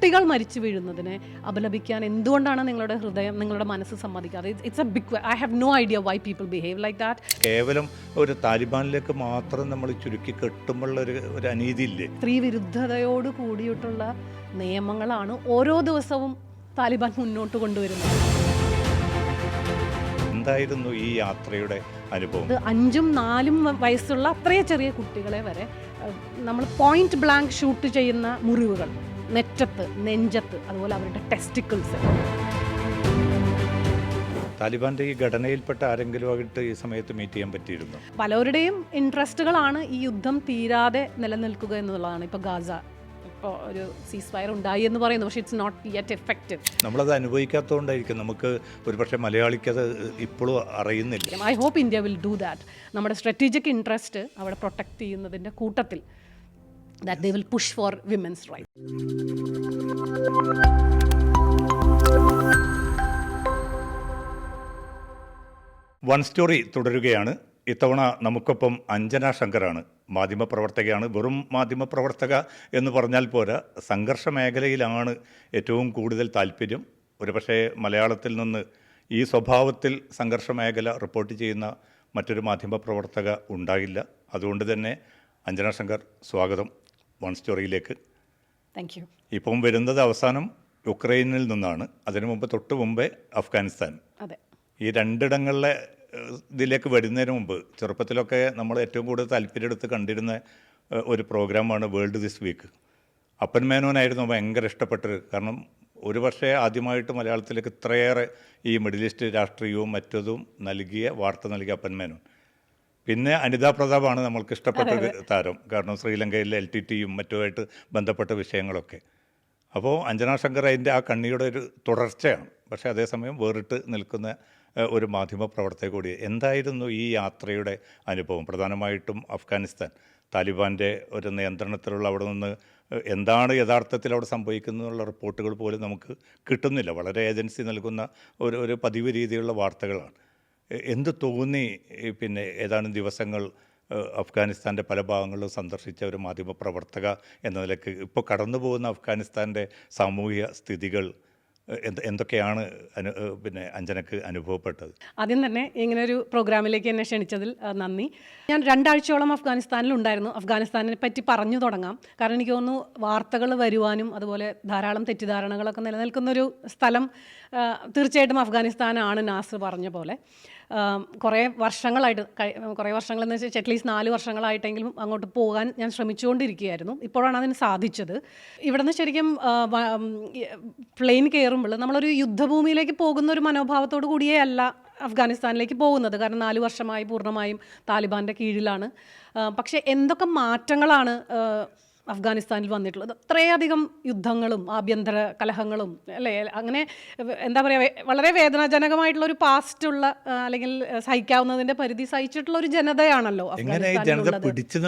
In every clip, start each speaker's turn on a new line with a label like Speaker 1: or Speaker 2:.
Speaker 1: കുട്ടികൾ മരിച്ചു വീഴുന്നതിനെ അപലപിക്കാൻ എന്തുകൊണ്ടാണ് നിങ്ങളുടെ ഹൃദയം നിങ്ങളുടെ മനസ്സ് സമ്മതിക്കാതെ? It's a big I have no idea why people behave like that
Speaker 2: കേവലം ഒരു താലിബാനിലേക്ക് മാത്രം നമ്മൾ ചുരുക്കി കെട്ടുമ്പോഴുള്ള ഒരു ഒരു അനീതിയില്ലേ
Speaker 1: സ്ത്രീ വിരുദ്ധതയോട് കൂടിയിട്ടുള്ള നിയമങ്ങളാണ് ഓരോ ദിവസവും താലിബാൻ മുന്നോട്ട് കൊണ്ടുവരുന്നത്.
Speaker 2: എന്തായിരുന്നു ഈ യാത്രയുടെ അനുഭവം?
Speaker 1: അഞ്ചും നാലും വയസ്സുള്ള അത്രയും ചെറിയ കുട്ടികളെ വരെ നമ്മൾ പോയിന്റ് ബ്ലാങ്ക് ഷൂട്ട് ചെയ്യുന്ന മുറിവുകൾ. നെറ്റത്ത് നെഞ്ചത്ത് അതുപോലെ അവരുടെ ടെസ്റ്റിക്കിൾസ്.
Speaker 2: താലിബാന്റെ ഈ ഘടനയിൽപ്പെട്ട ആരെങ്കിലും ആയിട്ട് ഈ സമയത്ത് മീറ്റ് ചെയ്യാൻ പറ്റിയിരുന്നു?
Speaker 1: പലരുടെയും ഇൻട്രസ്റ്റുകളാണ് ഈ യുദ്ധം തീരാതെ നിലനിൽക്കുക എന്നുള്ളതാണ് ഇപ്പോൾ ഗാസ. ഇപ്പോൾ ഒരു സീസ് ഫയർ ഉണ്ടായി എന്ന് പറയുന്നു പക്ഷേ ഇറ്റ്സ് നോട്ട് യെറ്റ് എഫക്റ്റീവ്
Speaker 2: നമ്മളത് അനുഭവിക്കാത്തതുകൊണ്ടായിരിക്കും നമുക്ക് ഒരുപക്ഷെ മലയാളിക്കത് ഇപ്പോഴും അറിയുന്നില്ല.
Speaker 1: I hope India will do that നമ്മുടെ സ്ട്രാറ്റജിക് ഇൻട്രസ്റ്റ് അവിടെ പ്രൊട്ടക്ട് ചെയ്യുന്നതിന്റെ കൂട്ടത്തിൽ that they will push for women's right
Speaker 2: one story തുടരുകയാണ്. ഇത്തവണ നമുക്കൊപ്പം അഞ്ജന ശങ്കറാണ്. മാധ്യമപ്രവർത്തകയാണ് വെറും മാധ്യമപ്രവർത്തക എന്ന് പറഞ്ഞാൽ പോരാ. സംഘർഷ മേഖലയിലാണ് ഏറ്റവും കൂടുതൽ താല്പര്യം. ഒരുപക്ഷെ മലയാളത്തിൽ നിന്ന് ഈ സ്വഭാവത്തിൽ സംഘർഷ മേഖല റിപ്പോർട്ട് ചെയ്യുന്ന മറ്റൊരു മാധ്യമപ്രവർത്തക ഉണ്ടാകില്ല. അതുകൊണ്ട് തന്നെ അഞ്ജന ശങ്കർ സ്വാഗതം. വൺ സ്റ്റോറിയിലേക്ക്.
Speaker 1: താങ്ക് യു
Speaker 2: ഇപ്പം വരുന്നത് അവസാനം യുക്രൈനിൽ നിന്നാണ്. അതിനു മുമ്പ് തൊട്ട് മുമ്പേ അഫ്ഗാനിസ്ഥാൻ.
Speaker 1: അതെ.
Speaker 2: ഈ രണ്ടിടങ്ങളിലെ ഇതിലേക്ക് വരുന്നതിന് മുമ്പ് ചെറുപ്പത്തിലൊക്കെ നമ്മൾ ഏറ്റവും കൂടുതൽ താല്പര്യം എടുത്ത് കണ്ടിരുന്ന ഒരു പ്രോഗ്രാമാണ് വേൾഡ് ദിസ് വീക്ക്. അപ്പൻ മേനോനായിരുന്നു ഭയങ്കര ഇഷ്ടപ്പെട്ടത്. കാരണം ഒരു പക്ഷേ ആദ്യമായിട്ട് മലയാളത്തിലേക്ക് ഇത്രയേറെ ഈ മിഡിൽ ഈസ്റ്റ് രാഷ്ട്രീയവും മറ്റതും നൽകിയ വാർത്ത നൽകിയ അപ്പൻ മേനോൻ. പിന്നെ അനിതാ പ്രതാപാണ് നമ്മൾക്ക് ഇഷ്ടപ്പെട്ട ഒരു താരം. കാരണം ശ്രീലങ്കയിലെ എൽ ടി ടിയും മറ്റുമായിട്ട് ബന്ധപ്പെട്ട വിഷയങ്ങളൊക്കെ. അപ്പോൾ അഞ്ജന ശങ്കർ അതിന്റെ ആ കണ്ണിയുടെ ഒരു തുടർച്ചയാണ്. പക്ഷേ അതേസമയം വേറിട്ട് നിൽക്കുന്ന ഒരു മാധ്യമ പ്രവർത്തക കൂടി. എന്തായിരുന്നു ഈ യാത്രയുടെ അനുഭവം? പ്രധാനമായിട്ടും അഫ്ഗാനിസ്ഥാൻ. താലിബാന്റെ ഒരു നിയന്ത്രണത്തിലുള്ള അവിടെ നിന്ന് എന്താണ് യഥാർത്ഥത്തിൽ അവിടെ സംഭവിക്കുന്നതെന്നുള്ള റിപ്പോർട്ടുകൾ പോലും നമുക്ക് കിട്ടുന്നില്ല. വളരെ ഏജൻസി നൽകുന്ന ഒരു ഒരു പതിവ് രീതിയിലുള്ള വാർത്തകളാണ്. എന്ത് തോന്നി പിന്നെ ഏതാനും ദിവസങ്ങൾ അഫ്ഗാനിസ്ഥാന്റെ പല ഭാഗങ്ങളിലും സന്ദർശിച്ച ഒരു മാധ്യമപ്രവർത്തക എന്ന നിലയ്ക്ക് ഇപ്പോൾ കടന്നു പോകുന്ന അഫ്ഗാനിസ്ഥാന്റെ സാമൂഹിക സ്ഥിതികൾ എന്ത് എന്തൊക്കെയാണ് പിന്നെ അഞ്ജനക്ക് അനുഭവപ്പെട്ടത്?
Speaker 1: ആദ്യം തന്നെ ഇങ്ങനെ ഒരു പ്രോഗ്രാമിലേക്ക് എന്നെ ക്ഷണിച്ചതിൽ നന്ദി. ഞാൻ രണ്ടാഴ്ചയോളം അഫ്ഗാനിസ്ഥാനിൽ ഉണ്ടായിരുന്നു. അഫ്ഗാനിസ്ഥാനെ പറ്റി പറഞ്ഞു തുടങ്ങാം. കാരണം എനിക്ക് തോന്നുന്നു വാർത്തകൾ വരുവാനും അതുപോലെ ധാരാളം തെറ്റിദ്ധാരണകളൊക്കെ നിലനിൽക്കുന്നൊരു സ്ഥലം തീർച്ചയായിട്ടും അഫ്ഗാനിസ്ഥാനാണ് നാസർ പറഞ്ഞ പോലെ. കുറേ വർഷങ്ങളായിട്ട് കുറേ വർഷങ്ങളെന്ന് വെച്ചാൽ അറ്റ്ലീസ്റ്റ് നാല് വർഷങ്ങളായിട്ടെങ്കിലും അങ്ങോട്ട് പോകാൻ ഞാൻ ശ്രമിച്ചുകൊണ്ടിരിക്കുകയായിരുന്നു. ഇപ്പോഴാണ് അതിന് സാധിച്ചത്. ഇവിടെ നിന്ന് ശരിക്കും പ്ലെയിൻ കയറുമ്പോൾ നമ്മളൊരു യുദ്ധഭൂമിയിലേക്ക് പോകുന്ന ഒരു മനോഭാവത്തോടു കൂടിയേ അല്ല അഫ്ഗാനിസ്ഥാനിലേക്ക് പോകുന്നത്. കാരണം നാല് വർഷമായി പൂർണമായും താലിബാന്റെ കീഴിലാണ്. പക്ഷേ എന്തൊക്കെ മാറ്റങ്ങളാണ് അഫ്ഗാനിസ്ഥാനിൽ വന്നിട്ടുള്ളത്. അത്രയധികം യുദ്ധങ്ങളും ആഭ്യന്തര കലഹങ്ങളും അല്ലേ? അങ്ങനെ എന്താ പറയുക വളരെ വേദനാജനകമായിട്ടുള്ള ഒരു പാസ്റ്റുള്ള അല്ലെങ്കിൽ സഹിക്കാവുന്നതിന്റെ പരിധി സഹിച്ചിട്ടുള്ള ഒരു ജനതയാണല്ലോ
Speaker 2: പിടിച്ചു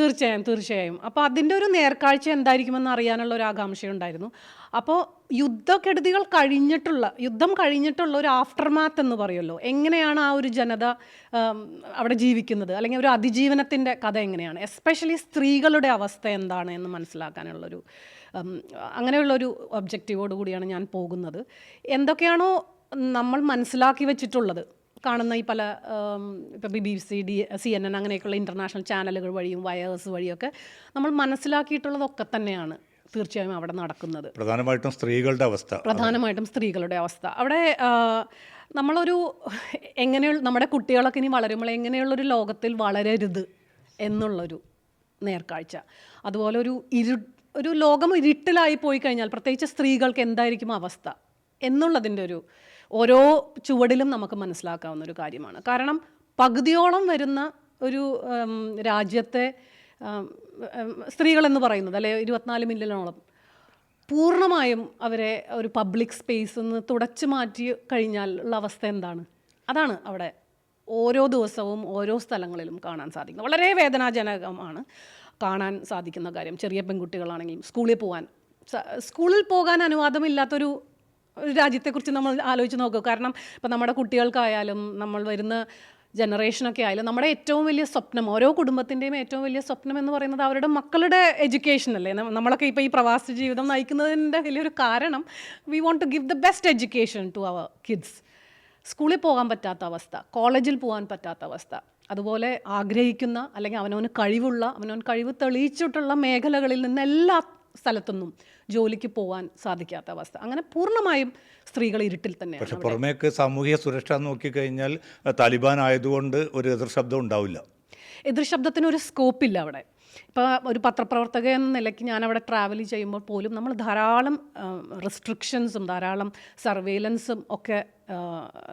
Speaker 1: തീർച്ചയായും തീർച്ചയായും. അപ്പോൾ അതിന്റെ ഒരു നേർക്കാഴ്ച എന്തായിരിക്കുമെന്ന് അറിയാനുള്ള ഒരു ആകാംക്ഷയുണ്ടായിരുന്നു. അപ്പോൾ യുദ്ധക്കെടുതികൾ കഴിഞ്ഞിട്ടുള്ള യുദ്ധം കഴിഞ്ഞിട്ടുള്ള ഒരു ആഫ്റ്റർ മാത്ത് എന്ന് പറയുമല്ലോ. എങ്ങനെയാണ് ആ ഒരു ജനത അവിടെ ജീവിക്കുന്നത്? അല്ലെങ്കിൽ ഒരു അതിജീവനത്തിന്റെ കഥ എങ്ങനെയാണ്? എസ്പെഷ്യലി സ്ത്രീകളുടെ അവസ്ഥ എന്താണ് എന്ന് മനസ്സിലാക്കാനുള്ളൊരു അങ്ങനെയുള്ളൊരു ഒബ്ജക്റ്റീവോട് കൂടിയാണ് ഞാൻ പോകുന്നത്. എന്തൊക്കെയാണോ നമ്മൾ മനസ്സിലാക്കി വെച്ചിട്ടുള്ളത്? കാണുന്ന ഈ പല ഇപ്പോൾ B B C D C N N അങ്ങനെയൊക്കെയുള്ള ഇന്റർനാഷണൽ ചാനലുകൾ വഴിയും വയേഴ്സ് വഴിയൊക്കെ നമ്മൾ മനസ്സിലാക്കിയിട്ടുള്ളതൊക്കെ തന്നെയാണ്. തീർച്ചയായും അവിടെ നടക്കുന്നത്.
Speaker 2: പ്രധാനമായിട്ടും സ്ത്രീകളുടെ അവസ്ഥ.
Speaker 1: പ്രധാനമായിട്ടും സ്ത്രീകളുടെ അവസ്ഥ. അവിടെ നമ്മളൊരു എങ്ങനെയുള്ള നമ്മുടെ കുട്ടികളൊക്കെ ഇനി വളരുമ്പോൾ എങ്ങനെയുള്ളൊരു ലോകത്തിൽ വളരരുത് എന്നുള്ളൊരു നേർക്കാഴ്ച. അതുപോലെ ഒരു ഇരു ഒരു ലോകം ഇരുട്ടിലായി പോയി കഴിഞ്ഞാൽ പ്രത്യേകിച്ച് സ്ത്രീകൾക്ക് എന്തായിരിക്കും അവസ്ഥ എന്നുള്ളതിന്റെ ഒരു ഓരോ ചുവടിലും നമുക്ക് മനസ്സിലാക്കാവുന്ന ഒരു കാര്യമാണ്. കാരണം പകുതിയോളം വരുന്ന ഒരു രാജ്യത്തെ സ്ത്രീകളെന്ന് പറയുന്നത് അല്ലെ ഇരുപത്തിനാല് മില്യണോളം പൂർണമായും അവരെ ഒരു പബ്ലിക് സ്പേസ് നിന്ന് തുടച്ചു മാറ്റി കഴിഞ്ഞാൽ ഉള്ള അവസ്ഥ എന്താണ്? അതാണ് അവിടെ ഓരോ ദിവസവും ഓരോ സ്ഥലങ്ങളിലും കാണാൻ സാധിക്കുന്നത്. വളരെ വേദനാജനകമാണ് കാണാൻ സാധിക്കുന്ന കാര്യം. ചെറിയ പെൺകുട്ടികളാണെങ്കിലും സ്കൂളിൽ പോകാൻ സ്കൂളിൽ പോകാൻ അനുവാദമില്ലാത്തൊരു രാജ്യത്തെക്കുറിച്ച് നമ്മൾ ആലോചിച്ച് നോക്കുക. കാരണം ഇപ്പം നമ്മുടെ കുട്ടികൾക്കായാലും നമ്മൾ വരുന്ന ജനറേഷനൊക്കെ ആയാലും നമ്മുടെ ഏറ്റവും വലിയ സ്വപ്നം ഓരോ കുടുംബത്തിന്റെയും ഏറ്റവും വലിയ സ്വപ്നം എന്ന് പറയുന്നത് അവരുടെ മക്കളുടെ എഡ്യൂക്കേഷൻ അല്ലേ? നമ്മളൊക്കെ ഇപ്പോൾ ഈ പ്രവാസ ജീവിതം നയിക്കുന്നതിന്റെ വലിയൊരു കാരണം we want to give the best education to our kids സ്കൂളിൽ പോകാൻ പറ്റാത്ത അവസ്ഥ കോളേജിൽ പോകാൻ പറ്റാത്ത അവസ്ഥ. അതുപോലെ ആഗ്രഹിക്കുന്ന അല്ലെങ്കിൽ അവനവന് കഴിവുള്ള അവനവൻ കഴിവ് തെളിയിച്ചിട്ടുള്ള മേഖലകളിൽ നിന്ന് എല്ലാ സ്ഥലത്തുനിന്നും ജോലിക്ക് പോകാൻ സാധിക്കാത്ത അവസ്ഥ. അങ്ങനെ പൂർണമായും സ്ത്രീകൾ ഇരുട്ടിൽ തന്നെ
Speaker 2: പക്ഷെ പുറമേക്ക് സാമൂഹിക സുരക്ഷ നോക്കിക്കഴിഞ്ഞാൽ താലിബാൻ ആയതുകൊണ്ട് ഒരു എതിർ ശബ്ദം ഉണ്ടാവില്ല.
Speaker 1: എതിർ ശബ്ദത്തിന് ഒരു സ്കോപ്പില്ല അവിടെ. ഇപ്പോൾ ഒരു പത്രപ്രവർത്തക എന്ന നിലയ്ക്ക് ഞാൻ അവിടെ ട്രാവൽ ചെയ്യുമ്പോൾ പോലും നമ്മൾ ധാരാളം റെസ്ട്രിക്ഷൻസും ധാരാളം സർവേലൻസും ഒക്കെ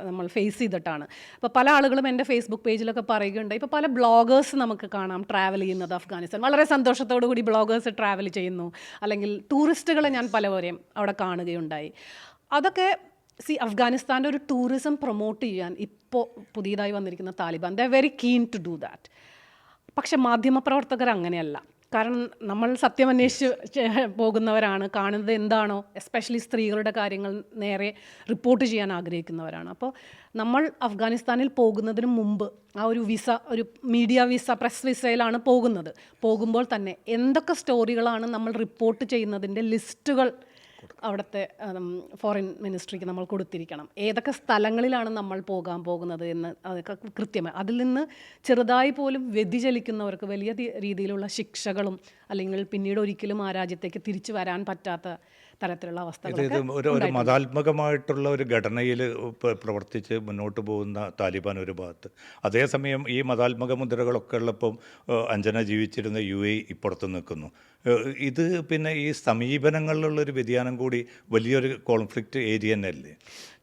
Speaker 1: നമ്മൾ ഫേസ് ചെയ്തിട്ടാണ്. അപ്പോൾ പല ആളുകളും എന്റെ ഫേസ്ബുക്ക് പേജിലൊക്കെ പറയുകയുണ്ട് ഇപ്പോൾ പല ബ്ലോഗേഴ്സ് നമുക്ക് കാണാം ട്രാവൽ ചെയ്യുന്നത് അഫ്ഗാനിസ്ഥാൻ. വളരെ സന്തോഷത്തോടു കൂടി ബ്ലോഗേഴ്സ് ട്രാവൽ ചെയ്യുന്നു. അല്ലെങ്കിൽ ടൂറിസ്റ്റുകളെ ഞാൻ പലവരെയും അവിടെ കാണുകയുണ്ടായി. അതൊക്കെ സി അഫ്ഗാനിസ്ഥാന്റെ ഒരു ടൂറിസം പ്രൊമോട്ട് ചെയ്യാൻ ഇപ്പോൾ പുതിയതായി വന്നിരിക്കുന്ന Taliban. The very keen to do that പക്ഷെ മാധ്യമപ്രവർത്തകർ അങ്ങനെയല്ല. കാരണം നമ്മൾ സത്യം അന്വേഷിച്ച് പോകുന്നവരാണ് കാണുന്നത് എന്താണോ എസ്പെഷ്യലി സ്ത്രീകളുടെ കാര്യങ്ങൾ നേരെ റിപ്പോർട്ട് ചെയ്യാൻ ആഗ്രഹിക്കുന്നവരാണ്. അപ്പോൾ നമ്മൾ അഫ്ഗാനിസ്ഥാനിൽ പോകുന്നതിന് മുമ്പ് ആ ഒരു വിസ ഒരു മീഡിയ വിസ പ്രസ് വിസയിലാണ് പോകുന്നത്. പോകുമ്പോൾ തന്നെ എന്തൊക്കെ സ്റ്റോറികളാണ് നമ്മൾ റിപ്പോർട്ട് ചെയ്യുന്നതിന്റെ ലിസ്റ്റുകൾ അവിടുത്തെ ഫോറിൻ മിനിസ്ട്രിക്ക് നമ്മൾ കൊടുത്തിരിക്കണം. ഏതൊക്കെ സ്ഥലങ്ങളിലാണ് നമ്മൾ പോകാൻ പോകുന്നത് എന്ന് അതൊക്കെ കൃത്യമായി. അതിൽ നിന്ന് ചെറുതായി പോലും വ്യതിചലിക്കുന്നവർക്ക് വലിയ രീതിയിലുള്ള ശിക്ഷകളും അല്ലെങ്കിൽ പിന്നീട് ഒരിക്കലും ആ രാജ്യത്തേക്ക് തിരിച്ചു വരാൻ പറ്റാത്ത തരത്തിലുള്ള അവസ്ഥകളൊക്കെ
Speaker 2: ഒരു ഒരു മതാത്മകമായിട്ടുള്ള ഒരു ഘടനയിൽ പ്രവർത്തിച്ച് മുന്നോട്ട് പോകുന്ന താലിബാൻ ഒരു ഭാഗത്ത്. അതേസമയം ഈ മതാത്മക മുദ്രകളൊക്കെ ഉള്ളപ്പം അഞ്ജന ജീവിച്ചിരുന്ന യു എ ഇപ്പുറത്ത് നിൽക്കുന്നു. ഇത് പിന്നെ ഈ സമീപനങ്ങളിലുള്ളൊരു വ്യതിയാനം കൂടി വലിയൊരു കോൺഫ്ലിക്റ്റ് ഏരിയ തന്നെയല്ലേ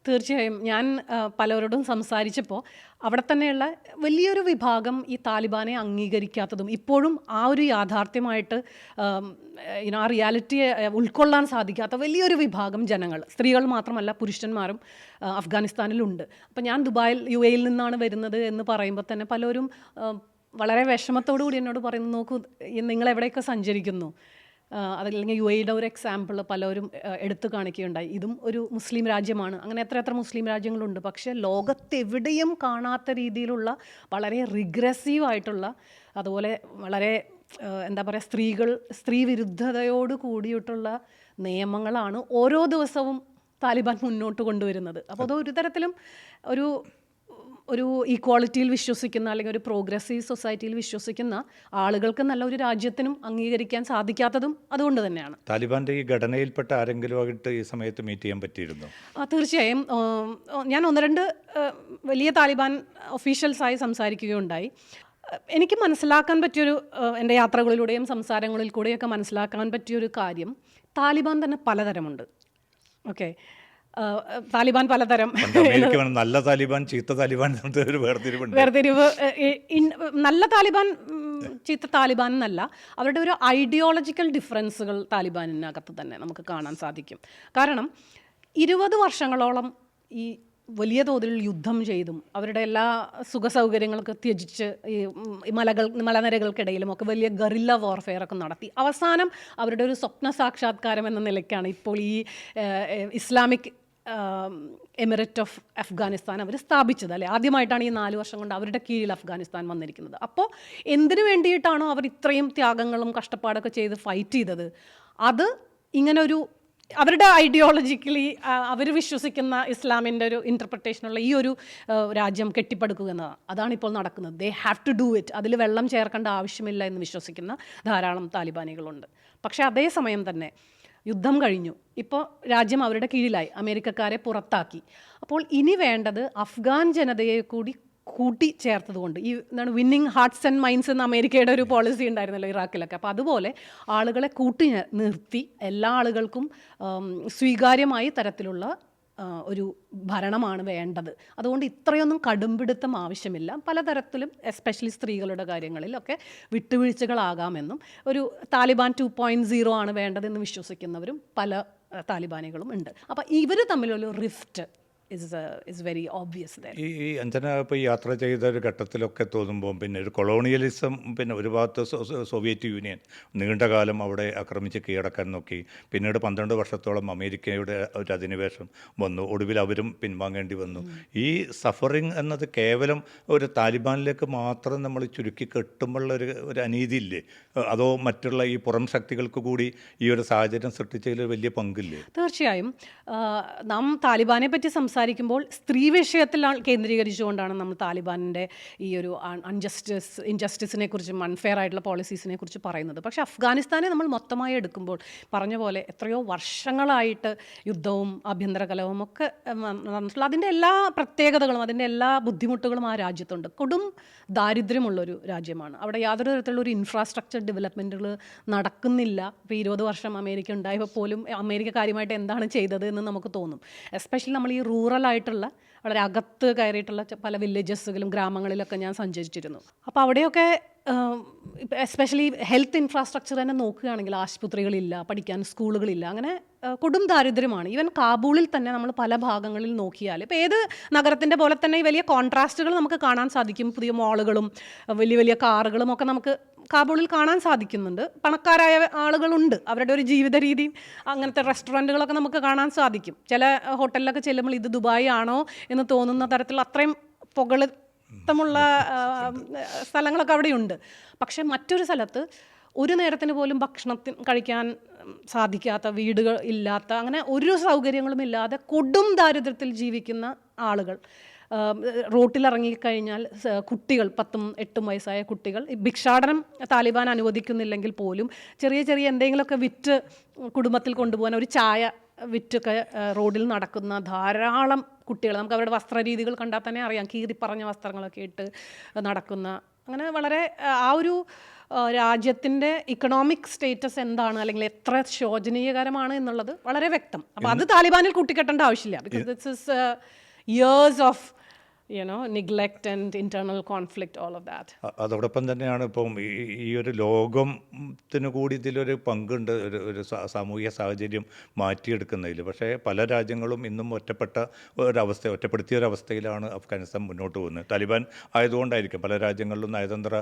Speaker 1: തീർച്ചയായും ഞാൻ പലരോടും സംസാരിച്ചപ്പോൾ അവിടെ തന്നെയുള്ള വലിയൊരു വിഭാഗം ഈ താലിബാനെ അംഗീകരിക്കാത്തതും ഇപ്പോഴും ആ ഒരു യാഥാർത്ഥ്യമായിട്ട് ആ റിയാലിറ്റിയെ ഉൾക്കൊള്ളാൻ സാധിക്കാത്ത വലിയൊരു വിഭാഗം ജനങ്ങൾ സ്ത്രീകൾ മാത്രമല്ല പുരുഷന്മാരും അഫ്ഗാനിസ്ഥാനിലുണ്ട്. അപ്പം ഞാൻ ദുബായിൽ യു എയിൽ നിന്നാണ് വരുന്നത് എന്ന് പറയുമ്പോൾ തന്നെ പലരും വളരെ വിഷമത്തോടു കൂടി എന്നോട് പറയുന്നു നോക്കൂ നിങ്ങൾ എവിടെയൊക്കെ സഞ്ചരിക്കുന്നു? അതല്ലെങ്കിൽ യു എയുടെ ഒരു എക്സാമ്പിൾ പലരും എടുത്തു കാണിക്കുകയുണ്ടായി. ഇതും ഒരു മുസ്ലിം രാജ്യമാണ്. അങ്ങനെ എത്ര എത്ര മുസ്ലിം രാജ്യങ്ങളുണ്ട്. പക്ഷേ ലോകത്തെവിടെയും കാണാത്ത രീതിയിലുള്ള വളരെ റിഗ്രസീവായിട്ടുള്ള അതുപോലെ വളരെ എന്താ പറയുക സ്ത്രീകൾ സ്ത്രീ വിരുദ്ധതയോട് കൂടിയിട്ടുള്ള നിയമങ്ങളാണ് ഓരോ ദിവസവും താലിബാൻ മുന്നോട്ട് കൊണ്ടുവരുന്നത്. അപ്പോൾ അത് ഒരു തരത്തിലും ഒരു ഒരു ഈക്വാളിറ്റിയിൽ വിശ്വസിക്കുന്ന അല്ലെങ്കിൽ ഒരു പ്രോഗ്രസീവ് സൊസൈറ്റിയിൽ വിശ്വസിക്കുന്ന ആളുകൾക്ക് നല്ല ഒരു രാജ്യത്തിനും അംഗീകരിക്കാൻ സാധിക്കാത്തതും അതുകൊണ്ട് തന്നെയാണ്.
Speaker 2: താലിബാന്റെ ഈ ഘടനയിൽപ്പെട്ട ആരെങ്കിലും ആയിട്ട് ഈ സമയത്ത് മീറ്റ് ചെയ്യാൻ പറ്റിയിരുന്നു?
Speaker 1: ആ, തീർച്ചയായും. ഞാൻ ഒന്ന് രണ്ട് വലിയ താലിബാൻ ഒഫീഷ്യൽസായി സംസാരിക്കുകയുണ്ടായി. എനിക്ക് മനസ്സിലാക്കാൻ പറ്റിയൊരു എന്റെ യാത്രകളിലൂടെയും സംസാരങ്ങളിൽ കൂടെയൊക്കെ മനസ്സിലാക്കാൻ പറ്റിയൊരു കാര്യം താലിബാൻ തന്നെ പലതരമുണ്ട്. ഓക്കെ. താലിബാൻ പലതരം.
Speaker 2: അമേരിക്ക നല്ല താലിബാൻ ചീത്ത താലിബാൻ ഒരു
Speaker 1: വേർതിരിവ് നല്ല താലിബാൻ ചീത്ത താലിബാൻ എന്നല്ല അവരുടെ ഒരു ഐഡിയോളജിക്കൽ ഡിഫറൻസുകൾ താലിബാനിനകത്ത് തന്നെ നമുക്ക് കാണാൻ സാധിക്കും. കാരണം ഇരുപത് വർഷങ്ങളോളം ഈ വലിയ തോതിൽ യുദ്ധം ചെയ്തും അവരുടെ എല്ലാ സുഖ സൗകര്യങ്ങളൊക്കെ ത്യജിച്ച് ഈ മലകൾ മലനിരകൾക്കിടയിലും ഒക്കെ വലിയ ഗറില്ല വാർഫെയർ ഒക്കെ നടത്തി. അവസാനം അവരുടെ ഒരു സ്വപ്ന സാക്ഷാത്കാരം എന്ന നിലയ്ക്കാണ് ഇപ്പോൾ ഈ ഇസ്ലാമിക് എമിറേറ്റ് ഓഫ് അഫ്ഗാനിസ്ഥാൻ അവർ സ്ഥാപിച്ചത് അല്ലേ? ആദ്യമായിട്ടാണ് ഈ നാല് വർഷം കൊണ്ട് അവരുടെ കീഴിൽ അഫ്ഗാനിസ്ഥാൻ വന്നിരിക്കുന്നത്. അപ്പോൾ എന്തിനു വേണ്ടിയിട്ടാണോ അവർ ഇത്രയും ത്യാഗങ്ങളും കഷ്ടപ്പാടൊക്കെ ചെയ്ത് ഫൈറ്റ് ചെയ്തത്? അത് ഇങ്ങനൊരു അവരുടെ ഐഡിയോളജിക്കലി അവർ വിശ്വസിക്കുന്ന ഇസ്ലാമിന്റെ ഒരു ഇന്റർപ്രിട്ടേഷനുള്ള ഈ ഒരു രാജ്യം കെട്ടിപ്പടുക്കുക എന്നതാണ് അതാണ് ഇപ്പോൾ നടക്കുന്നത്. They have to do it അതിൽ വെള്ളം ചേർക്കേണ്ട ആവശ്യമില്ല എന്ന് വിശ്വസിക്കുന്ന ധാരാളം താലിബാനികളുണ്ട്. പക്ഷേ അതേസമയം തന്നെ യുദ്ധം കഴിഞ്ഞു. ഇപ്പോൾ രാജ്യം അവരുടെ കീഴിലായി. അമേരിക്കക്കാരെ പുറത്താക്കി. അപ്പോൾ ഇനി വേണ്ടത് അഫ്ഗാൻ ജനതയെ കൂടി കൂട്ടി ചേർത്തതുകൊണ്ട്. ഈ എന്താണ് വിന്നിങ് ഹാർട്ട്സ് ആൻഡ് മൈൻഡ്സ് എന്ന അമേരിക്കയുടെ ഒരു പോളിസി ഉണ്ടായിരുന്നല്ലോ ഇറാഖിലൊക്കെ. അപ്പോൾ അതുപോലെ ആളുകളെ കൂട്ടി നിർത്തി എല്ലാ ആളുകൾക്കും സ്വീകാര്യമായ തരത്തിലുള്ള ഒരു ഭരണമാണ് വേണ്ടത്. അതുകൊണ്ട് ഇത്രയൊന്നും കടുംപിടുത്തം ആവശ്യമില്ല. പലതരത്തിലും എസ്പെഷ്യലി സ്ത്രീകളുടെ കാര്യങ്ങളിലൊക്കെ വിട്ടുവീഴ്ചകളാകാമെന്നും ഒരു താലിബാൻ ടു പോയിന്റ് സീറോ ആണ് വേണ്ടതെന്ന് വിശ്വസിക്കുന്നവരും പല താലിബാനികളും ഉണ്ട്. അപ്പോൾ ഇവർ തമ്മിലുള്ള റിഫ്റ്റ് ഇസ് വെരി ഓബ്വിയസ്
Speaker 2: ഈ ഈ അഞ്ജന ഇപ്പോൾ ഈ യാത്ര ചെയ്ത ഒരു ഘട്ടത്തിലൊക്കെ തോന്നുമ്പോൾ പിന്നെ ഒരു കൊളോണിയലിസം പിന്നെ ഒരു ഭാഗത്ത് സോവിയറ്റ് യൂണിയൻ നീണ്ടകാലം അവിടെ ആക്രമിച്ച് കീഴടക്കാൻ നോക്കി. പിന്നീട് പന്ത്രണ്ട് വർഷത്തോളം അമേരിക്കയുടെ ഒരു അധിനിവേശം വന്നു. ഒടുവിൽ അവരും പിൻവാങ്ങേണ്ടി വന്നു. ഈ സഫറിങ് എന്നത് കേവലം ഒരു താലിബാനിലേക്ക് മാത്രം നമ്മൾ ചുരുക്കി കെട്ടുമ്പോഴുള്ള ഒരു ഒരു അനീതിയില്ലേ അതോ മറ്റുള്ള ഈ പുറം ശക്തികൾക്ക് കൂടി ഈ ഒരു സാഹചര്യം സൃഷ്ടിച്ചതിൽ വലിയ പങ്കില്ലേ?
Speaker 1: തീർച്ചയായും. നാം താലിബാനെ പറ്റി സംസാരിക്കുമ്പോൾ സ്ത്രീ വിഷയത്തിലാണ് കേന്ദ്രീകരിച്ചുകൊണ്ടാണ് നമ്മൾ താലിബാനിന്റെ ഈ ഒരു അൺജസ്റ്റിസ് ഇൻജസ്റ്റിസിനെ കുറിച്ചും അൺഫെയർ ആയിട്ടുള്ള പോളിസീസിനെ കുറിച്ച് പറയുന്നത്. പക്ഷേ അഫ്ഗാനിസ്ഥാനെ നമ്മൾ മൊത്തമായി എടുക്കുമ്പോൾ പറഞ്ഞ പോലെ എത്രയോ വർഷങ്ങളായിട്ട് യുദ്ധവും ആഭ്യന്തര കലവും ഒക്കെ നടന്നിട്ടുള്ള അതിന്റെ എല്ലാ പ്രത്യേകതകളും അതിന്റെ എല്ലാ ബുദ്ധിമുട്ടുകളും ആ രാജ്യത്തുണ്ട്. കൊടും ദാരിദ്ര്യമുള്ളൊരു രാജ്യമാണ്. അവിടെ യാതൊരു തരത്തിലുള്ള ഒരു ഇൻഫ്രാസ്ട്രക്ചർ ഡെവലപ്മെന്റുകൾ നടക്കുന്നില്ല. ഇപ്പോൾ ഇരുപത് വർഷം അമേരിക്ക ഉണ്ടായപ്പോൾ പോലും അമേരിക്ക കാര്യമായിട്ട് എന്താണ് ചെയ്തത് എന്ന് നമുക്ക് തോന്നും. എസ്പെഷ്യലി നമ്മൾ ഈ റൂറൽ ആയിട്ടുള്ള വളരെ അകത്ത് കയറിയിട്ടുള്ള പല വില്ലേജസുകളും ഗ്രാമങ്ങളിലൊക്കെ ഞാൻ സഞ്ചരിച്ചിരുന്നു. അപ്പോൾ അവിടെയൊക്കെ എസ്പെഷ്യലി ഹെൽത്ത് ഇൻഫ്രാസ്ട്രക്ചർ തന്നെ നോക്കുകയാണെങ്കിൽ ആശുപത്രികളില്ല പഠിക്കാൻ സ്കൂളുകളില്ല അങ്ങനെ കൊടും ദാരിദ്ര്യമാണ്. ഈവൻ കാബൂളിൽ തന്നെ നമ്മൾ പല ഭാഗങ്ങളിൽ നോക്കിയാൽ ഇപ്പോൾ ഏത് നഗരത്തിന്റെ പോലെ തന്നെ വലിയ കോൺട്രാസ്റ്റുകൾ നമുക്ക് കാണാൻ സാധിക്കും. പുതിയ മോളുകളും വലിയ വലിയ കാറുകളും ഒക്കെ നമുക്ക് കാബൂളിൽ കാണാൻ സാധിക്കുന്നുണ്ട്. പണക്കാരായ ആളുകളുണ്ട്. അവരുടെ ഒരു ജീവിത രീതിയും അങ്ങനത്തെ റെസ്റ്റോറന്റുകളൊക്കെ നമുക്ക് കാണാൻ സാധിക്കും. ചില ഹോട്ടലിലൊക്കെ ചെല്ലുമ്പോൾ ഇത് ദുബായ് ആണോ എന്ന് തോന്നുന്ന തരത്തിൽ അത്രയും പുകളിത്തമുള്ള സ്ഥലങ്ങളൊക്കെ അവിടെയുണ്ട്. പക്ഷേ മറ്റൊരു സ്ഥലത്ത് ഒരു നേരത്തിന് പോലും ഭക്ഷണത്തിന് കഴിക്കാൻ സാധിക്കാത്ത വീടുകൾ ഇല്ലാത്ത അങ്ങനെ ഒരു സൗകര്യങ്ങളും ഇല്ലാതെ കൊടും ദാരിദ്ര്യത്തിൽ ജീവിക്കുന്ന ആളുകൾ. റോട്ടിലിറങ്ങിക്കഴിഞ്ഞാൽ കഴിഞ്ഞാൽ കുട്ടികൾ പത്തും എട്ടും വയസ്സായ കുട്ടികൾ ഭിക്ഷാടനം താലിബാൻ അനുവദിക്കുന്നില്ലെങ്കിൽ പോലും ചെറിയ ചെറിയ എന്തെങ്കിലുമൊക്കെ വിറ്റ് കുടുംബത്തിൽ കൊണ്ടുപോകാൻ ഒരു ചായ വിറ്റൊക്കെ റോഡിൽ നടക്കുന്ന ധാരാളം കുട്ടികൾ നമുക്ക് അവരുടെ വസ്ത്രരീതികൾ കണ്ടാൽ തന്നെ അറിയാം കീറിപ്പറഞ്ഞ വസ്ത്രങ്ങളൊക്കെ ഇട്ട് നടക്കുന്ന അങ്ങനെ വളരെ ആ, ആ ഒരു രാജ്യത്തിന്റെ ഇക്കണോമിക് സ്റ്റേറ്റസ് എന്താണ് അല്ലെങ്കിൽ എത്ര ശോചനീയകരമാണ് എന്നുള്ളത് വളരെ വ്യക്തം. അപ്പോൾ അത് താലിബാനിൽ കൂട്ടിക്കെട്ടേണ്ട ആവശ്യമില്ല because it's is years of of you know neglect and internal conflict all of that
Speaker 2: അതോടൊപ്പം തന്നെയാണ് ഇപ്പം ഈ ഒരു ലോകത്തിന് കൂടി ഇതിലൊരു പങ്കുണ്ട് ഒരു ഒരു സാമൂഹിക സാഹചര്യം മാറ്റിയെടുക്കുന്നതിൽ. പക്ഷേ പല രാജ്യങ്ങളും ഇന്നും ഒറ്റപ്പെട്ട ഒരവസ്ഥ ഒറ്റപ്പെടുത്തിയ ഒരവസ്ഥയിലാണ് അഫ്ഗാനിസ്ഥാൻ മുന്നോട്ട് പോകുന്നത്. താലിബാൻ ആയതുകൊണ്ടായിരിക്കും പല രാജ്യങ്ങളിലും നയതന്ത്ര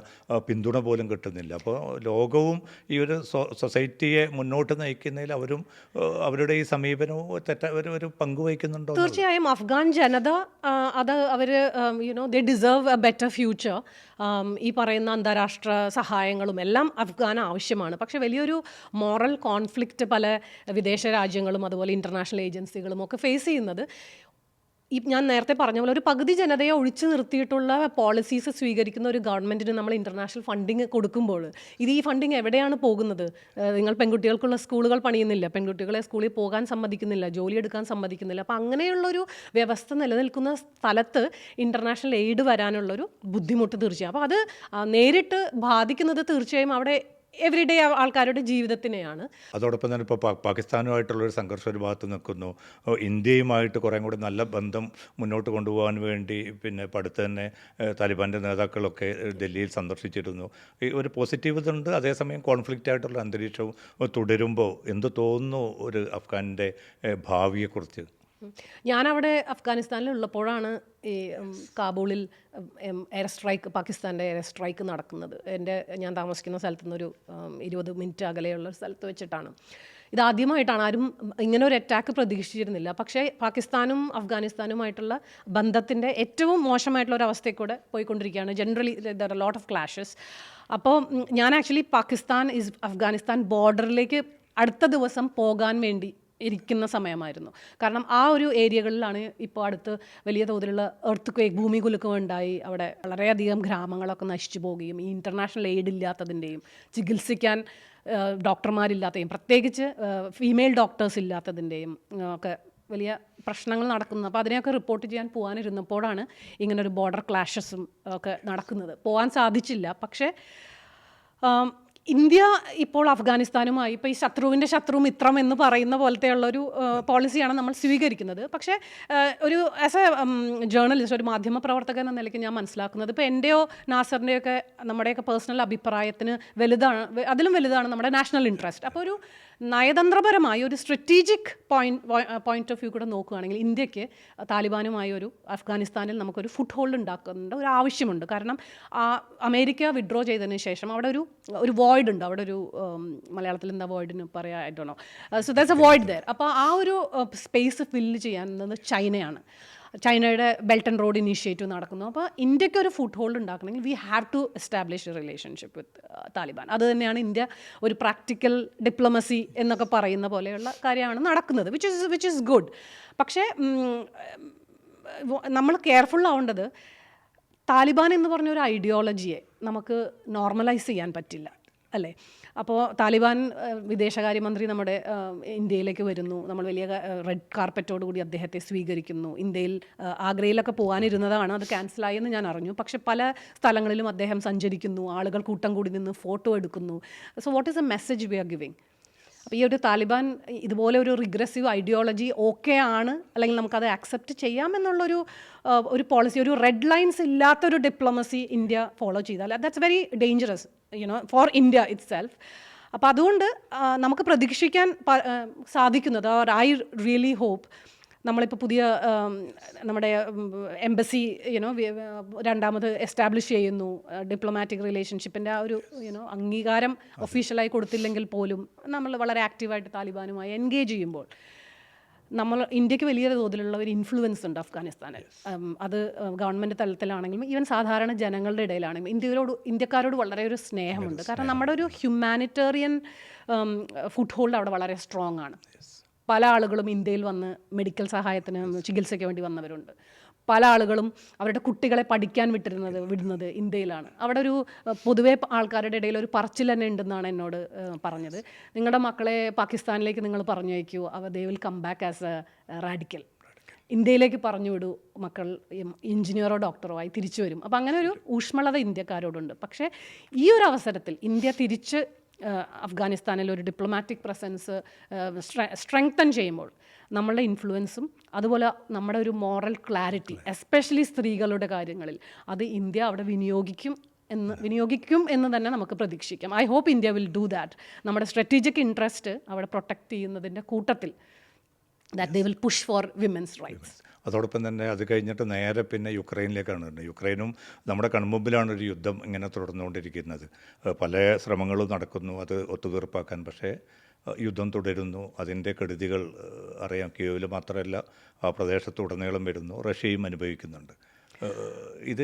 Speaker 2: പിന്തുണ പോലും കിട്ടുന്നില്ല. അപ്പോൾ ലോകവും ഈ ഒരു സൊസൈറ്റിയെ മുന്നോട്ട് നയിക്കുന്നതിൽ അവരും അവരുടെ ഈ സമീപനവും തെറ്റ ഒരു പങ്ക് വഹിക്കുന്നുണ്ടോ
Speaker 1: തീർച്ചയായും അഫ്ഗാൻ ജനത അത് അവർ you know they deserve a better future ഈ പറയുന്ന അന്താരാഷ്ട്ര സഹായങ്ങളും എല്ലാം അഫ്ഗാൻ ആവശ്യമാണ്. പക്ഷേ വലിയൊരു മോറൽ കോൺഫ്ലിക്റ്റ് പല വിദേശ രാജ്യങ്ങളും അതുപോലെ ഇന്റർനാഷണൽ ഏജൻസികളും ഒക്കെ ഫേസ് ചെയ്യുന്നത് ഈ ഞാൻ നേരത്തെ പറഞ്ഞ പോലെ ഒരു പകുതി ജനതയെ ഒഴിച്ചു നിർത്തിയിട്ടുള്ള പോളിസീസ് സ്വീകരിക്കുന്ന ഒരു ഗവൺമെന്റിന് നമ്മൾ ഇന്റർനാഷണൽ ഫണ്ടിങ് കൊടുക്കുമ്പോൾ ഇത് ഈ ഫണ്ടിങ് എവിടെയാണ് പോകുന്നത്? നിങ്ങൾ പെൺകുട്ടികൾക്കുള്ള സ്കൂളുകൾ പണിയുന്നില്ല. പെൺകുട്ടികളെ സ്കൂളിൽ പോകാൻ സമ്മതിക്കുന്നില്ല. ജോലി എടുക്കാൻ സമ്മതിക്കുന്നില്ല. അപ്പോൾ അങ്ങനെയുള്ളൊരു വ്യവസ്ഥ നിലനിൽക്കുന്ന സ്ഥലത്ത് ഇന്റർനാഷണൽ എയ്ഡ് വരാനുള്ളൊരു ബുദ്ധിമുട്ട് തീർച്ചയായും. അപ്പോൾ അത് നേരിട്ട് ബാധിക്കുന്നത് തീർച്ചയായും അവിടെ എവറിഡേ ആൾക്കാരുടെ ജീവിതത്തിനെയാണ്.
Speaker 2: അതോടൊപ്പം തന്നെ ഇപ്പോൾ പാകിസ്ഥാനുമായിട്ടുള്ള ഒരു സംഘർഷം ഒരു ഭാഗത്ത് നിൽക്കുന്നു. ഇന്ത്യയുമായിട്ട് കുറേ കൂടി നല്ല ബന്ധം മുന്നോട്ട് കൊണ്ടുപോകാൻ വേണ്ടി പിന്നെ അടുത്ത് തന്നെ താലിബാന്റെ നേതാക്കളൊക്കെ ഡൽഹിയിൽ സന്ദർശിച്ചിരുന്നു. ഈ ഒരു പോസിറ്റീവ് ഇതുണ്ട് അതേസമയം കോൺഫ്ലിക്റ്റ് ആയിട്ടുള്ള അന്തരീക്ഷവും തുടരുമ്പോൾ എന്ത് തോന്നുന്നു ഒരു അഫ്ഗാനിന്റെ ഭാവിയെക്കുറിച്ച്.
Speaker 1: ഞാനവിടെ അഫ്ഗാനിസ്ഥാനിൽ ഉള്ളപ്പോഴാണ് ഈ കാബൂളിൽ എയർ സ്ട്രൈക്ക് പാകിസ്ഥാന്റെ എയർ സ്ട്രൈക്ക് നടക്കുന്നത്. എന്റെ ഞാൻ താമസിക്കുന്ന സ്ഥലത്തു നിന്നൊരു ഇരുപത് മിനിറ്റ് അകലെയുള്ള സ്ഥലത്ത് വെച്ചിട്ടാണ്. ഇതാദ്യമായിട്ടാണ് ആരും ഇങ്ങനെ ഒരു അറ്റാക്ക് പ്രതീക്ഷിച്ചിരുന്നില്ല. പക്ഷേ പാകിസ്ഥാനും അഫ്ഗാനിസ്ഥാനുമായിട്ടുള്ള ബന്ധത്തിന്റെ ഏറ്റവും മോശമായിട്ടുള്ള ഒരു അവസ്ഥയിൽ കൂടെ പോയിക്കൊണ്ടിരിക്കുകയാണ്. Generally there are lot of clashes അപ്പോൾ ഞാൻ ആക്ച്വലി പാകിസ്ഥാൻ ഇസ് അഫ്ഗാനിസ്ഥാൻ ബോർഡറിലേക്ക് അടുത്ത ദിവസം പോകാൻ വേണ്ടി ഇരിക്കുന്ന സമയമായിരുന്നു. കാരണം ആ ഒരു ഏരിയകളിലാണ് ഇപ്പോൾ അടുത്ത് വലിയ തോതിലുള്ള എർത്ത് ക്വേക്ക് ഭൂമി കുലുക്കം ഉണ്ടായി അവിടെ വളരെയധികം ഗ്രാമങ്ങളൊക്കെ നശിച്ചു പോവുകയും ഈ ഇന്റർനാഷണൽ എയ്ഡ് ഇല്ലാത്തതിന്റെയും ചികിത്സിക്കാൻ ഡോക്ടർമാരില്ലാത്തതും പ്രത്യേകിച്ച് ഫീമെയിൽ ഡോക്ടേഴ്സ് ഇല്ലാത്തതിന്റെയും ഒക്കെ വലിയ പ്രശ്നങ്ങൾ നടക്കുന്നത് അപ്പോൾ അതിനെയൊക്കെ റിപ്പോർട്ട് ചെയ്യാൻ പോകാനിരുന്നപ്പോഴാണ് ഇങ്ങനൊരു ബോർഡർ ക്ലാഷസും ഒക്കെ നടക്കുന്നത്. പോകാൻ സാധിച്ചില്ല. പക്ഷേ ഇന്ത്യ ഇപ്പോൾ അഫ്ഗാനിസ്ഥാനുമായി ഇപ്പോൾ ഈ ശത്രുവിന്റെ ശത്രു മിത്രം എന്ന് പറയുന്ന പോലത്തെയുള്ളൊരു പോളിസിയാണ് നമ്മൾ സ്വീകരിക്കുന്നത്. പക്ഷേ ഒരു ആസ് എ ജേർണലിസ്റ്റ് ഒരു മാധ്യമ പ്രവർത്തകൻ എന്ന നിലയ്ക്ക് ഞാൻ മനസ്സിലാക്കുന്നത് ഇപ്പോൾ എന്റെയോ നാസറിന്റെയൊക്കെ നമ്മുടെയൊക്കെ പേഴ്സണൽ അഭിപ്രായത്തിന് വലുതാണ് അതിലും വലുതാണ് നമ്മുടെ നാഷണൽ ഇൻട്രസ്റ്റ് അപ്പോൾ ഒരു നയതന്ത്രപരമായി ഒരു strategic point point of view കൂടെ നോക്കുകയാണെങ്കിൽ ഇന്ത്യയ്ക്ക് താലിബാനുമായി ഒരു അഫ്ഗാനിസ്ഥാനിൽ നമുക്കൊരു ഫുട് ഹോൾഡ് ഉണ്ടാക്കേണ്ട ഒരു ആവശ്യമുണ്ട്. കാരണം അമേരിക്ക വിഡ്രോ ചെയ്തതിന് ശേഷം അവിടെ ഒരു ഒരു വോയിഡ് ഉണ്ട്. അവിടെ ഒരു മലയാളത്തിൽ എന്താ വോയിഡിന് പറയാ? ആയിട്ടാണോ so that's a void there അപ്പോൾ ആ ഒരു സ്പേസ് ഫില്ല് ചെയ്യാൻ ചൈനയാണ് ചൈനയുടെ ബെൽറ്റ് ആൻഡ് റോഡ് ഇനീഷ്യേറ്റീവ് നടക്കുന്നു. അപ്പോൾ ഇന്ത്യയ്ക്ക് ഒരു ഫുഡ് ഹോൾഡ് ഉണ്ടാക്കണമെങ്കിൽ we have to establish a relationship with Taliban അത് തന്നെയാണ് ഇന്ത്യ ഒരു പ്രാക്ടിക്കൽ ഡിപ്ലോമസി എന്നൊക്കെ പറയുന്ന പോലെയുള്ള കാര്യമാണ് നടക്കുന്നത് which is which is good പക്ഷേ നമ്മൾ കെയർഫുൾ ആവേണ്ടത് താലിബാൻ എന്ന് പറഞ്ഞ ഒരു ഐഡിയോളജിയെ നമുക്ക് നോർമലൈസ് ചെയ്യാൻ പറ്റില്ല അല്ലേ? അപ്പോൾ താലിബാൻ വിദേശകാര്യമന്ത്രി നമ്മുടെ ഇന്ത്യയിലേക്ക് വരുന്നു. നമ്മൾ വലിയ റെഡ് കാർപ്പറ്റോട് കൂടി അദ്ദേഹത്തെ സ്വീകരിക്കുന്നു. ഇന്ത്യയിൽ ആഗ്രയിലൊക്കെ പോകാനിരുന്നതാണ്. അത് ക്യാൻസലായി എന്ന് ഞാൻ അറിഞ്ഞു. പക്ഷേ പല സ്ഥലങ്ങളിലും അദ്ദേഹം സഞ്ചരിക്കുന്നു. ആളുകൾ കൂട്ടം കൂടി നിന്ന് ഫോട്ടോ എടുക്കുന്നു. So what is a message we are giving അപ്പോൾ ഈ ഒരു താലിബാൻ ഇതുപോലെ ഒരു റിഗ്രസീവ് ഐഡിയോളജി ഓക്കെ ആണ്. അല്ലെങ്കിൽ നമുക്കത് ആക്സെപ്റ്റ് ചെയ്യാമെന്നുള്ളൊരു ഒരു പോളിസി ഒരു റെഡ് ലൈൻസ് ഇല്ലാത്തൊരു ഡിപ്ലോമസി ഇന്ത്യ ഫോളോ ചെയ്താൽ. That's very dangerous you know for India itself അപ്പോൾ അതുകൊണ്ട് നമുക്ക് പ്രതീക്ഷിക്കാൻ സാധിക്കുന്നത് ഓർ ഐ റിയലി ഹോപ്പ് നമ്മളിപ്പോൾ പുതിയ നമ്മുടെ എംബസി യുനോ രണ്ടാമത് എസ്റ്റാബ്ലിഷ് ചെയ്യുന്നു ഡിപ്ലോമാറ്റിക് റിലേഷൻഷിപ്പിന്റെ ആ ഒരു യുനോ അംഗീകാരം ഒഫീഷ്യലായി കൊടുത്തില്ലെങ്കിൽ പോലും നമ്മൾ വളരെ ആക്റ്റീവായിട്ട് താലിബാനുമായി എൻഗേജ് ചെയ്യുമ്പോൾ നമ്മൾ ഇന്ത്യയ്ക്ക് വലിയ തോതിലുള്ള ഒരു ഇൻഫ്ലുവൻസ് ഉണ്ട് അഫ്ഗാനിസ്ഥാനിൽ അത് ഗവൺമെന്റ് തലത്തിലാണെങ്കിലും ഈവൻ സാധാരണ ജനങ്ങളുടെ ഇടയിലാണെങ്കിലും ഇന്ത്യയിലോട് ഇന്ത്യക്കാരോട് വളരെ ഒരു സ്നേഹമുണ്ട്. കാരണം നമ്മുടെ ഒരു ഹ്യൂമാനിറ്റേറിയൻ ഫുഡ് ഹോൾഡ് അവിടെ വളരെ സ്ട്രോങ് ആണ്. പല ആളുകളും ഇന്ത്യയിൽ വന്ന് മെഡിക്കൽ സഹായത്തിന് ചികിത്സയ്ക്ക് വേണ്ടി വന്നവരുണ്ട്. പല ആളുകളും അവരുടെ കുട്ടികളെ പഠിക്കാൻ വിട്ടിരുന്നത് വിടുന്നത് ഇന്ത്യയിലാണ്. അവിടെ ഒരു പൊതുവെ ആൾക്കാരുടെ ഇടയിൽ ഒരു പറച്ചിൽ തന്നെ ഉണ്ടെന്നാണ് എന്നോട് പറഞ്ഞത്. നിങ്ങളുടെ മക്കളെ പാകിസ്ഥാനിലേക്ക് നിങ്ങൾ പറഞ്ഞു അയക്കൂ അവർ they will come back as a radical ഇന്ത്യയിലേക്ക് പറഞ്ഞു വിടൂ മക്കൾ എഞ്ചിനീയറോ ഡോക്ടറോ ആയി തിരിച്ചു വരും. അപ്പോൾ അങ്ങനെ ഒരു ഊഷ്മളത ഇന്ത്യക്കാരോടുണ്ട്. പക്ഷേ ഈ ഒരു അവസരത്തിൽ ഇന്ത്യ തിരിച്ച് അഫ്ഗാനിസ്ഥാനിൽ ഒരു ഡിപ്ലോമാറ്റിക് പ്രസൻസ് സ്ട്രെങ്തൻ ചെയ്യുമ്പോൾ നമ്മളുടെ ഇൻഫ്ലുവൻസും അതുപോലെ നമ്മുടെ ഒരു മോറൽ ക്ലാരിറ്റി എസ്പെഷ്യലി സ്ത്രീകളുടെ കാര്യങ്ങളിൽ അത് ഇന്ത്യ അവിടെ വിനിയോഗിക്കും എന്ന് വിനിയോഗിക്കും എന്ന് തന്നെ നമുക്ക് പ്രതീക്ഷിക്കാം. I hope India will do that നമ്മുടെ സ്ട്രാറ്റജിക് ഇൻട്രസ്റ്റ് അവിടെ പ്രൊട്ടക്റ്റ് ചെയ്യുന്നതിന്റെ കൂട്ടത്തിൽ that they will push for women's rights
Speaker 2: അതോടൊപ്പം തന്നെ അത് കഴിഞ്ഞിട്ട് നേരെ പിന്നെ യുക്രൈനിലേക്കാണ് യുക്രൈനും നമ്മുടെ കൺമുമ്പിലാണ് ഒരു യുദ്ധം ഇങ്ങനെ തുടർന്നുകൊണ്ടിരിക്കുന്നത്. പല ശ്രമങ്ങളും നടക്കുന്നു അത് ഒത്തുതീർപ്പാക്കാൻ. പക്ഷേ യുദ്ധം തുടരുന്നു. അതിന്റെ കെടുതികൾ അറിയാം. കീവിൽ മാത്രമല്ല ആ പ്രദേശത്തുടനീളം വരുന്നു. റഷ്യയും അനുഭവിക്കുന്നുണ്ട്. ഇത്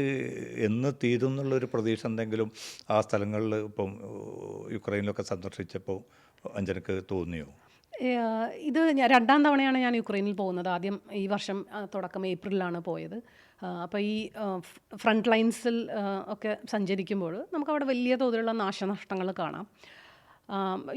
Speaker 2: എന്ന് തീരും എന്നുള്ളൊരു പ്രതീക്ഷ എന്തെങ്കിലും ആ സ്ഥലങ്ങളിൽ ഇപ്പം യുക്രൈനിലൊക്കെ സന്ദർശിച്ചപ്പോൾ അഞ്ജനക്ക് തോന്നിയോ?
Speaker 1: ഇത് ഞാൻ രണ്ടാം തവണയാണ് ഞാൻ യുക്രൈനിൽ പോകുന്നത്. ആദ്യം ഈ വർഷം തുടക്കം ഏപ്രിലാണ് പോയത്. അപ്പോൾ ഈ ഫ്രണ്ട് ലൈൻസിൽ ഒക്കെ സഞ്ചരിക്കുമ്പോൾ നമുക്ക് അവിടെ വലിയ തോതിലുള്ള നാശനഷ്ടങ്ങൾ കാണാം.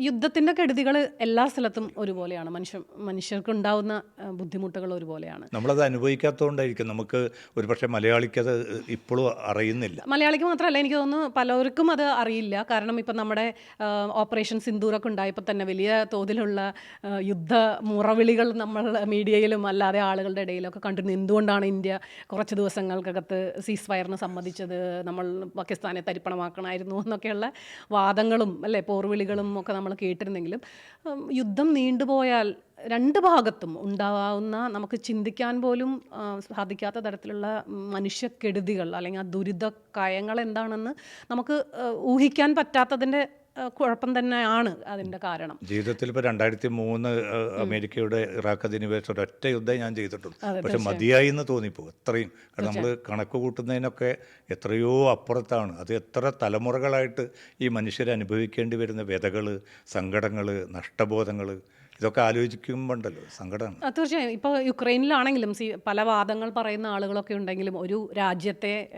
Speaker 1: യുദ്ധത്തിന്റെ കെടുതികൾ എല്ലാ സ്ഥലത്തും ഒരുപോലെയാണ്. മനുഷ്യ മനുഷ്യർക്ക് ഉണ്ടാവുന്ന ബുദ്ധിമുട്ടുകൾ ഒരുപോലെയാണ്.
Speaker 2: നമ്മളത് അനുഭവിക്കാത്തതുകൊണ്ടായിരിക്കും നമുക്ക് ഒരുപക്ഷെ മലയാളിക്കത് ഇപ്പോഴും അറിയുന്നില്ല.
Speaker 1: മലയാളിക്ക് മാത്രമല്ല എനിക്ക് തോന്നുന്നു പലർക്കും അത് അറിയില്ല. കാരണം ഇപ്പം നമ്മുടെ ഓപ്പറേഷൻ സിന്ദൂറൊക്കെ ഉണ്ടായപ്പോൾ തന്നെ വലിയ തോതിലുള്ള യുദ്ധ മുറവിളികൾ നമ്മൾ മീഡിയയിലും അല്ലാതെ ആളുകളുടെ ഇടയിലൊക്കെ കണ്ടിരുന്നു. എന്തുകൊണ്ടാണ് ഇന്ത്യ കുറച്ച് ദിവസങ്ങൾക്കകത്ത് സീസ് ഫയറിന് സമ്മതിച്ചത് നമ്മൾ പാകിസ്ഥാനെ തരിപ്പണമാക്കണമായിരുന്നു എന്നൊക്കെയുള്ള വാദങ്ങളും അല്ലേ പോർവിളികളും ഒക്കെ നമ്മൾ കേട്ടിരുന്നെങ്കിലും യുദ്ധം നീണ്ടുപോയാൽ രണ്ട് ഭാഗത്തും ഉണ്ടാവുന്ന നമുക്ക് ചിന്തിക്കാൻ പോലും സാധിക്കാത്ത തരത്തിലുള്ള മനുഷ്യക്കെടുതികൾ അല്ലെങ്കിൽ ആ ദുരിത കയങ്ങൾ എന്താണെന്ന് നമുക്ക് ഊഹിക്കാൻ പറ്റാത്തതിന്റെ കുഴപ്പം തന്നെയാണ് അതിന്റെ കാരണം.
Speaker 2: ജീവിതത്തിൽ ഇപ്പോൾ രണ്ടായിരത്തി മൂന്ന് അമേരിക്കയുടെ ഇറാഖ് അധിനിവേശം ഒരൊറ്റ യുദ്ധം ഞാൻ ചെയ്തിട്ടുണ്ട്. പക്ഷെ മതിയായി എന്ന് തോന്നിപ്പോ എത്രയും നമ്മൾ കണക്ക് കൂട്ടുന്നതിനൊക്കെ എത്രയോ അപ്പുറത്താണ്. അത് എത്ര തലമുറകളായിട്ട് ഈ മനുഷ്യർ അനുഭവിക്കേണ്ടി വരുന്ന വ്യതകൾ സങ്കടങ്ങൾ നഷ്ടബോധങ്ങൾ ഇതൊക്കെ ആലോചിക്കുമ്പോണ്ടല്ലോ സങ്കടമാണ്.
Speaker 1: ആ, തീർച്ചയായും. ഇപ്പോൾ യുക്രൈനിലാണെങ്കിലും പല വാദങ്ങൾ പറയുന്ന ആളുകളൊക്കെ ഉണ്ടെങ്കിലും ഒരു രാജ്യത്തെ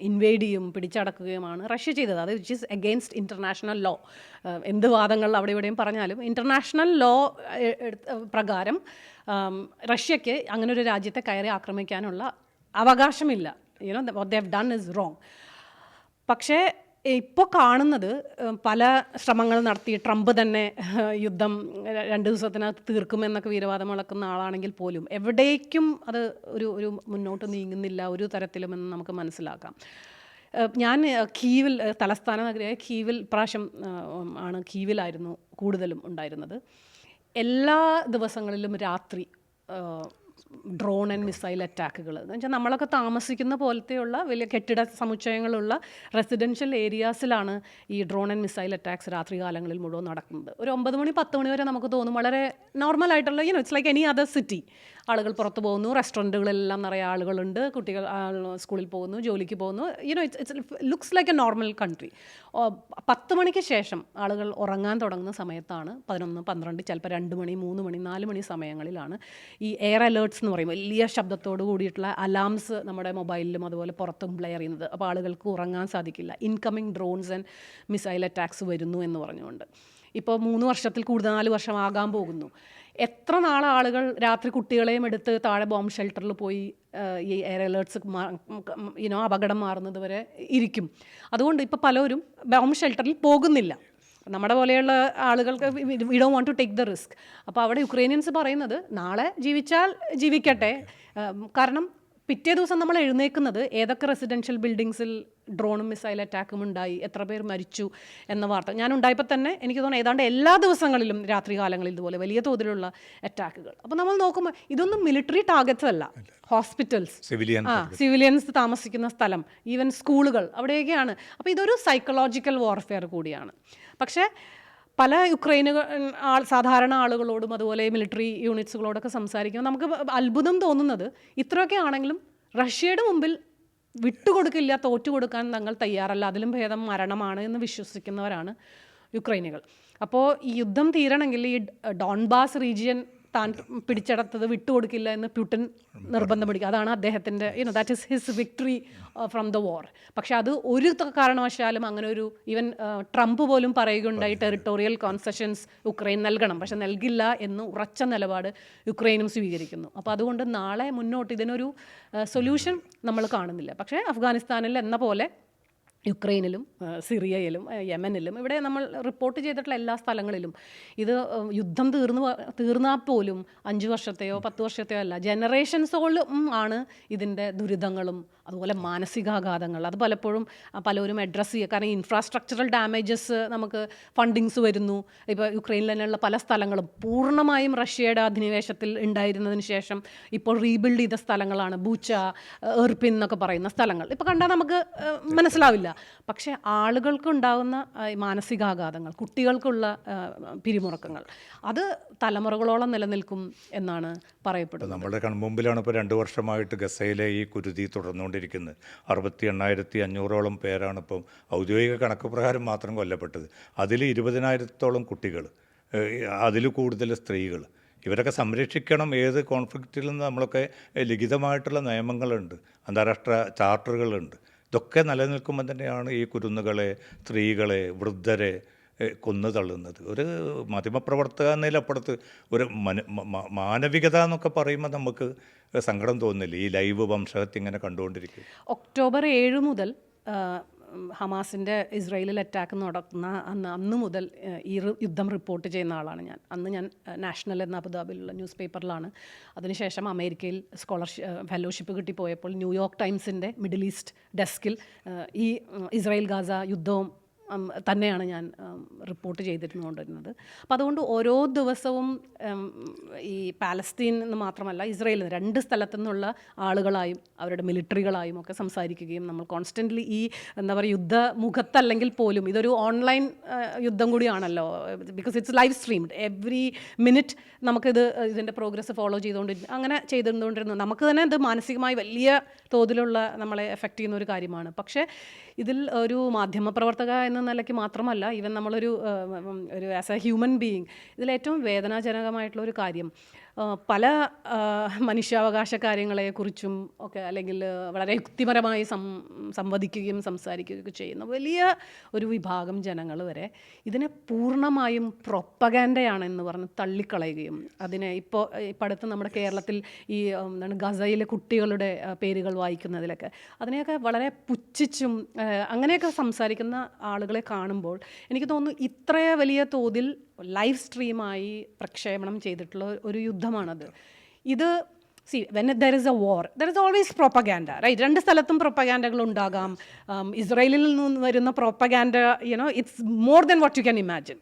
Speaker 1: ഇൻവേഡ് ചെയ്യും പിടിച്ചടക്കുകയുമാണ് റഷ്യ ചെയ്തത്. അത് which is against international law എന്ത് വാദങ്ങൾ അവിടെ ഇവിടെയും പറഞ്ഞാലും ഇന്റർനാഷണൽ ലോ പ്രകാരം റഷ്യക്ക് അങ്ങനെ ഒരു രാജ്യത്തെ കയറി ആക്രമിക്കാനുള്ള അവകാശമില്ല. You know they done is wrong പക്ഷേ ഇപ്പോൾ കാണുന്നത് പല ശ്രമങ്ങൾ നടത്തി. ട്രംപ് തന്നെ യുദ്ധം രണ്ട് ദിവസത്തിനകത്ത് തീർക്കുമെന്നൊക്കെ വീരവാദം മുളക്കുന്ന ആളാണെങ്കിൽ പോലും എവിടേക്കും അത് ഒരു ഒരു മുന്നോട്ട് നീങ്ങുന്നില്ല ഒരു തരത്തിലുമെന്ന് നമുക്ക് മനസ്സിലാക്കാം. ഞാൻ കീവിൽ തലസ്ഥാന നഗരിയായ കീവിൽ പ്രാവശ്യം ആണ് കീവിലായിരുന്നു കൂടുതലും ഉണ്ടായിരുന്നത്. എല്ലാ ദിവസങ്ങളിലും രാത്രി ഡ്രോൺ ആൻഡ് മിസൈൽ അറ്റാക്കുകൾ. എന്ന് വെച്ചാൽ നമ്മളൊക്കെ താമസിക്കുന്ന പോലത്തെയുള്ള വലിയ കെട്ടിട സമുച്ചയങ്ങളുള്ള റെസിഡൻഷ്യൽ ഏരിയാസിലാണ് ഈ ഡ്രോൺ ആൻഡ് മിസൈൽ അറ്റാക്സ് രാത്രി കാലങ്ങളിൽ മുഴുവൻ നടക്കുന്നത്. ഒരു ഒമ്പത് മണി പത്ത് മണി വരെ നമുക്ക് തോന്നും. വളരെ നോർമൽ ആയിട്ടുള്ള it's like any other city ആളുകൾ പുറത്ത് പോകുന്നു റെസ്റ്റോറന്റുകളെല്ലാം നിറയെ ആളുകളുണ്ട് കുട്ടികൾ സ്കൂളിൽ പോകുന്നു ജോലിക്ക് പോകുന്നു. You know it's it's looks like a normal country പത്ത് മണിക്ക് ശേഷം ആളുകൾ ഉറങ്ങാൻ തുടങ്ങുന്ന സമയത്താണ് പതിനൊന്ന് പന്ത്രണ്ട് ചിലപ്പോൾ രണ്ട് മണി മൂന്ന് മണി നാല് മണി സമയങ്ങളിലാണ് ഈ എയർ അലേർട്സ് എന്ന് പറയും വലിയ ശബ്ദത്തോട് കൂടിയിട്ടുള്ള അലാംസ് നമ്മുടെ മൊബൈലിലും അതുപോലെ പുറത്തും പ്ലെയർ ചെയ്യുന്നത്. അപ്പോൾ ആളുകൾക്ക് ഉറങ്ങാൻ സാധിക്കില്ല. Incoming drones and missile attacks വരുന്നു എന്ന് പറഞ്ഞുകൊണ്ട്. ഇപ്പോൾ മൂന്ന് വർഷത്തിൽ കൂടുതൽ നാല് വർഷമാകാൻ പോകുന്നു. എത്ര നാൾ ആളുകൾ രാത്രി കുട്ടികളെയും എടുത്ത് താഴെ ബോംബ് ഷെൽട്ടറിൽ പോയി ഈ എയർ അലേർട്സ് യുനോ അപകടം മാറുന്നത് വരെ ഇരിക്കും. അതുകൊണ്ട് ഇപ്പോൾ പലരും ബോംബ് ഷെൽട്ടറിൽ പോകുന്നില്ല. നമ്മുടെ പോലെയുള്ള ആളുകൾക്ക് we do want to take the risk അപ്പോൾ അവിടെ യുക്രൈനിയൻസ് പറയുന്നത് നാളെ ജീവിച്ചാൽ ജീവിക്കട്ടെ. കാരണം പിറ്റേ ദിവസം നമ്മൾ എഴുന്നേക്കുന്നത് ഏതൊക്കെ റെസിഡൻഷ്യൽ ബിൽഡിങ്സിൽ ഡ്രോണും മിസൈൽ അറ്റാക്കും ഉണ്ടായി എത്ര പേർ മരിച്ചു എന്ന വാർത്ത. ഞാൻ ഉണ്ടായപ്പോൾ തന്നെ എനിക്ക് തോന്നുന്നു ഏതാണ്ട് എല്ലാ ദിവസങ്ങളിലും രാത്രി കാലങ്ങളിൽ ഇതുപോലെ വലിയ തോതിലുള്ള അറ്റാക്കുകൾ അപ്പോൾ നമ്മൾ നോക്കുമ്പോൾ ഇതൊന്നും മിലിറ്ററി ടാർഗറ്റ്സ് അല്ല. ഹോസ്പിറ്റൽസ്
Speaker 2: സിവിലിയൻ
Speaker 1: ആ സിവിലിയൻസ് താമസിക്കുന്ന സ്ഥലം ഈവൻ സ്കൂളുകൾ അവിടെയൊക്കെയാണ്. അപ്പോൾ ഇതൊരു സൈക്കോളജിക്കൽ വാർഫെയർ കൂടിയാണ്. പക്ഷേ പല യുക്രൈനുകൾ ആൾ സാധാരണ ആളുകളോടും അതുപോലെ മിലിറ്ററി യൂണിറ്റ്സുകളോടൊക്കെ സംസാരിക്കുമ്പോൾ നമുക്ക് അത്ഭുതം തോന്നുന്നത് ഇത്രയൊക്കെ ആണെങ്കിലും റഷ്യയുടെ മുമ്പിൽ വിട്ടുകൊടുക്കില്ല തോറ്റു കൊടുക്കാൻ തങ്ങൾ തയ്യാറല്ല. അതിലും ഭേദം മരണമാണ് എന്ന് വിശ്വസിക്കുന്നവരാണ് യുക്രൈനുകൾ. അപ്പോൾ ഈ യുദ്ധം തീരണമെങ്കിൽ ഈ ഡോൺബാസ് റീജിയൻ താൻ പിടിച്ചെടുത്തത് വിട്ടുകൊടുക്കില്ല എന്ന് പ്യൂട്ടൻ നിർബന്ധം പിടിക്കുക അതാണ് അദ്ദേഹത്തിന്റെ you know that is his victory from the war പക്ഷെ അത് ഒരു കാരണവശാലും അങ്ങനെ ഒരു ഈവൻ ട്രംപ് പോലും പറയുകയുണ്ടായി ടെറിട്ടോറിയൽ കോൺസെഷൻസ് യുക്രൈൻ നൽകണം. പക്ഷെ നൽകില്ല എന്ന് ഉറച്ച നിലപാട് യുക്രൈനും സ്വീകരിക്കുന്നു. അപ്പോൾ അതുകൊണ്ട് നാളെ മുന്നോട്ട് ഇതിനൊരു സൊല്യൂഷൻ നമ്മൾ കാണുന്നില്ല. പക്ഷേ അഫ്ഗാനിസ്ഥാനിൽ എന്ന പോലെ യുക്രൈനിലും സിറിയയിലും യമനിലും ഇവിടെ നമ്മൾ റിപ്പോർട്ട് ചെയ്തിട്ടുള്ള എല്ലാ സ്ഥലങ്ങളിലും ഇത് യുദ്ധം തീർന്നു തീർന്നാൽ പോലും അഞ്ച് വർഷത്തെയോ പത്ത് വർഷത്തെയോ അല്ല ജനറേഷൻസോളും ആണ് ഇതിന്റെ ദുരിതങ്ങളും അതുപോലെ മാനസികാഘാതങ്ങൾ. അത് പലപ്പോഴും പലരും അഡ്രസ്സ് ചെയ്യുക കാരണം ഇൻഫ്രാസ്ട്രക്ചറൽ ഡാമേജസ് നമുക്ക് ഫണ്ടിങ്സ് വരുന്നു. ഇപ്പോൾ യുക്രൈനിൽ തന്നെയുള്ള പല സ്ഥലങ്ങളും പൂർണമായും റഷ്യയുടെ അധിനിവേശത്തിൽ ഉണ്ടായിരുന്നതിന് ശേഷം ഇപ്പോൾ റീബിൽഡ് ചെയ്ത സ്ഥലങ്ങളാണ്. ബൂച്ച എർപ്പിൻ എന്നൊക്കെ പറയുന്ന സ്ഥലങ്ങൾ. ഇപ്പോൾ കണ്ടാൽ നമുക്ക് മനസ്സിലാവില്ല. പക്ഷേ ആളുകൾക്ക് ഉണ്ടാകുന്ന മാനസികാഘാതങ്ങൾ കുട്ടികൾക്കുള്ള പിരിമുറക്കങ്ങൾ അത് തലമുറകളോളം നിലനിൽക്കും എന്നാണ് പറയപ്പെടുന്നത്.
Speaker 2: നമ്മുടെ കൺമുമ്പിലാണ് ഇപ്പോൾ രണ്ട് വർഷമായിട്ട് ഗസയിലെ ഈ കുരുതി തുടർന്നുകൊണ്ടിരിക്കുന്നത് അറുപത്തി എണ്ണായിരത്തി അഞ്ഞൂറോളം പേരാണ് ഇപ്പം ഔദ്യോഗിക കണക്ക് പ്രകാരം മാത്രം കൊല്ലപ്പെട്ടത്. അതിൽ ഇരുപതിനായിരത്തോളം കുട്ടികൾ അതിൽ കൂടുതൽ സ്ത്രീകൾ. ഇവരൊക്കെ സംരക്ഷിക്കണം ഏത് കോൺഫ്ലിക്റ്റിൽ നിന്ന് നമ്മളൊക്കെ ലിഖിതമായിട്ടുള്ള നിയമങ്ങളുണ്ട് അന്താരാഷ്ട്ര ചാർട്ടറുകളുണ്ട്. ഇതൊക്കെ നിലനിൽക്കുമ്പോൾ തന്നെയാണ് ഈ കുരുന്നുകളെ സ്ത്രീകളെ വൃദ്ധരെ കൊന്നു തള്ളുന്നത്. ഒരു മാധ്യമപ്രവർത്തക എന്നതിലപ്പുറത്ത് ഒരു മന മാനവികത എന്നൊക്കെ പറയുമ്പോൾ നമുക്ക് സങ്കടം തോന്നില്ല ഈ ലൈവ് വംശഹത്യ ഇങ്ങനെ കണ്ടുകൊണ്ടിരിക്കും.
Speaker 1: ഒക്ടോബർ ഏഴ് മുതൽ ഹമാസിന്റെ ഇസ്രയേലിൽ അറ്റാക്ക് നടക്കുന്ന അന്ന് അന്ന് മുതൽ ഈ യുദ്ധം റിപ്പോർട്ട് ചെയ്യുന്ന ആളാണ് ഞാൻ. അന്ന് ഞാൻ നാഷണൽ എന്ന അബുദാബിയിലുള്ള ന്യൂസ് പേപ്പറിലാണ് അതിനുശേഷം അമേരിക്കയിൽ സ്കോളർഷിപ്പ് ഫെലോഷിപ്പ് കിട്ടിപ്പോയപ്പോൾ ന്യൂയോർക്ക് ടൈംസിന്റെ മിഡിൽ ഈസ്റ്റ് ഡെസ്കിൽ ഈ ഇസ്രയേൽ ഗാസ യുദ്ധവും തന്നെയാണ് ഞാൻ റിപ്പോർട്ട് ചെയ്തിരുന്നു കൊണ്ടിരുന്നത്. അപ്പം അതുകൊണ്ട് ഓരോ ദിവസവും ഈ പാലസ്തീൻ എന്ന് മാത്രമല്ല ഇസ്രയേലിൽ നിന്ന് രണ്ട് സ്ഥലത്തു നിന്നുള്ള ആളുകളായും അവരുടെ മിലിറ്ററികളായും ഒക്കെ സംസാരിക്കുകയും നമ്മൾ കോൺസ്റ്റന്റ്ലി ഈ എന്താ പറയുക യുദ്ധ മുഖത്തല്ലെങ്കിൽ പോലും ഇതൊരു ഓൺലൈൻ യുദ്ധം കൂടിയാണല്ലോ. Because it's live streamed every minute നമുക്കിത് ഇതിന്റെ പ്രോഗ്രസ് ഫോളോ ചെയ്തുകൊണ്ടിരുന്നു അങ്ങനെ ചെയ്തുകൊണ്ടിരുന്നു. നമുക്ക് തന്നെ ഇത് മാനസികമായി വലിയ തോതിലുള്ള നമ്മളെ എഫക്റ്റ് ചെയ്യുന്ന ഒരു കാര്യമാണ്. പക്ഷേ ഇതിൽ ഒരു മാധ്യമപ്രവർത്തക എന്ന നിലയ്ക്ക് മാത്രമല്ല ഈവൻ നമ്മളൊരു ഒരു ആസ് എ ഹ്യൂമൻ ബീയിങ് ഇതിലേറ്റവും വേദനാജനകമായിട്ടുള്ള ഒരു കാര്യം. പല മനുഷ്യാവകാശ കാര്യങ്ങളെക്കുറിച്ചും ഒക്കെ അല്ലെങ്കിൽ വളരെ യുക്തിപരമായി സം സംവദിക്കുകയും സംസാരിക്കുകയൊക്കെ ചെയ്യുന്ന വലിയ ഒരു വിഭാഗം ജനങ്ങൾ വരെ ഇതിനെ പൂർണമായും പ്രൊപ്പഗാൻഡയാണെന്ന് പറഞ്ഞ് തള്ളിക്കളയുകയും അതിനെ ഇപ്പോൾ ഇപ്പം അടുത്ത് നമ്മുടെ കേരളത്തിൽ ഈ എന്താണ് ഗസയിലെ കുട്ടികളുടെ പേരുകൾ വായിക്കുന്നതിലൊക്കെ അതിനെയൊക്കെ വളരെ പുച്ഛിച്ചും അങ്ങനെയൊക്കെ സംസാരിക്കുന്ന ആളുകളെ കാണുമ്പോൾ എനിക്ക് തോന്നുന്നു ഇത്ര വലിയ തോതിൽ ലൈവ് സ്ട്രീമായി പ്രക്ഷേപണം ചെയ്തിട്ടുള്ള ഒരു യുദ്ധമാണത്. ഇത് see when there is a war there is always propaganda right രണ്ട് സ്ഥലത്തും പ്രൊപ്പഗാൻഡകൾ ഉണ്ടാകാം. ഇസ്രയേലിൽ നിന്ന് വരുന്ന propaganda you know it's more than what you can imagine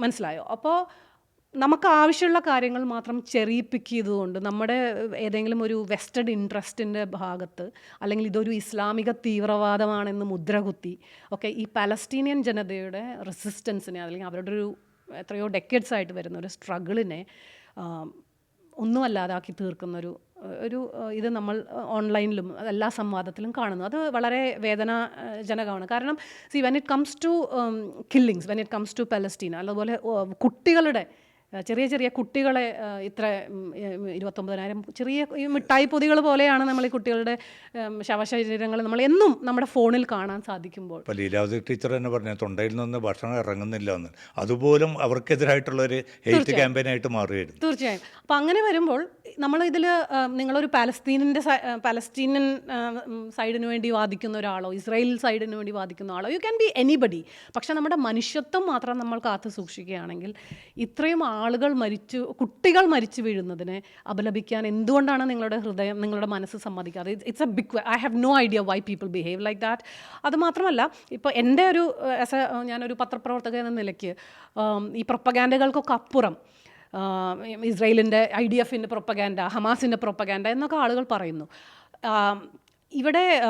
Speaker 1: മനസ്സിലായോ? അപ്പോൾ നമുക്ക് ആവശ്യമുള്ള കാര്യങ്ങൾ മാത്രം ചെറിയിപ്പിക്കിയതുകൊണ്ട് നമ്മുടെ ഏതെങ്കിലും ഒരു വെസ്റ്റഡ് ഇൻട്രസ്റ്റിന്റെ ഭാഗത്ത് അല്ലെങ്കിൽ ഇതൊരു ഇസ്ലാമിക തീവ്രവാദമാണെന്ന് മുദ്രകുത്തി ഒക്കെ ഈ പാലസ്തീനിയൻ ജനതയുടെ റെസിസ്റ്റൻസിനെ അല്ലെങ്കിൽ അവരുടെ ഒരു എത്രയോ ഡെക്കേഡ്സ് ആയിട്ട് വരുന്ന ഒരു സ്ട്രഗിളിനെ ഒന്നുമല്ലാതാക്കി തീർക്കുന്നൊരു ഒരു ഇത് നമ്മൾ ഓൺലൈനിലും എല്ലാ സംവാദത്തിലും കാണുന്നു. അത് വളരെ വേദനാജനകമാണ് കാരണം see when it comes to killings when it comes to Palestine അതുപോലെ കുട്ടികളുടെ ചെറിയ ചെറിയ കുട്ടികളെ ഇത്ര ഇരുപത്തൊമ്പതിനായിരം ചെറിയ ഈ മിഠായി പൊതികൾ പോലെയാണ് നമ്മൾ ഈ കുട്ടികളുടെ ശവശരീരങ്ങൾ നമ്മൾ എന്നും നമ്മുടെ ഫോണിൽ കാണാൻ സാധിക്കുമ്പോൾ.
Speaker 2: ഇപ്പോൾ ലീലാവതി ടീച്ചർ തന്നെ പറഞ്ഞു തൊണ്ടയിൽ നിന്ന് ഭക്ഷണം ഇറങ്ങുന്നില്ല എന്ന്. അതുപോലും അവർക്കെതിരായിട്ടുള്ള ഒരു ഹെയ്റ്റ് ക്യാമ്പയിനായിട്ട് മാറുകയായിരുന്നു.
Speaker 1: തീർച്ചയായും. അപ്പം അങ്ങനെ വരുമ്പോൾ നമ്മൾ ഇതിൽ നിങ്ങളൊരു പാലസ്തീനിന്റെ പാലസ്തീനൻ സൈഡിന് വേണ്ടി വാദിക്കുന്ന ഒരാളോ ഇസ്രായേൽ സൈഡിന് വേണ്ടി വാദിക്കുന്ന ആളോ യു ക്യാൻ ബി എനിബഡി പക്ഷേ നമ്മുടെ മനുഷ്യത്വം മാത്രം നമ്മൾ കാത്തു സൂക്ഷിക്കുകയാണെങ്കിൽ ഇത്രയും ആളുകൾ മരിച്ചു കുട്ടികൾ മരിച്ചു വീഴുന്നതിനെ അപലപിക്കാൻ എന്തുകൊണ്ടാണ് നിങ്ങളുടെ ഹൃദയം നിങ്ങളുടെ മനസ്സ് സമ്മതിക്കാതെ it's a big I have no idea why people behave like that അത് മാത്രമല്ല ഇപ്പോൾ എന്റെ ഒരു ആസ് എ ഞാനൊരു പത്രപ്രവർത്തക എന്ന നിലയ്ക്ക് ഈ പ്രൊപ്പഗാൻഡകൾക്കൊക്കെ അപ്പുറം ഇസ്രയേലിന്റെ ഐ ഡി എഫിന്റെ പ്രൊപ്പഗാൻഡ ഹമാസിന്റെ പ്രൊപ്പഗാൻഡ എന്നൊക്കെ ആളുകൾ പറയുന്നു. ഇവിടെ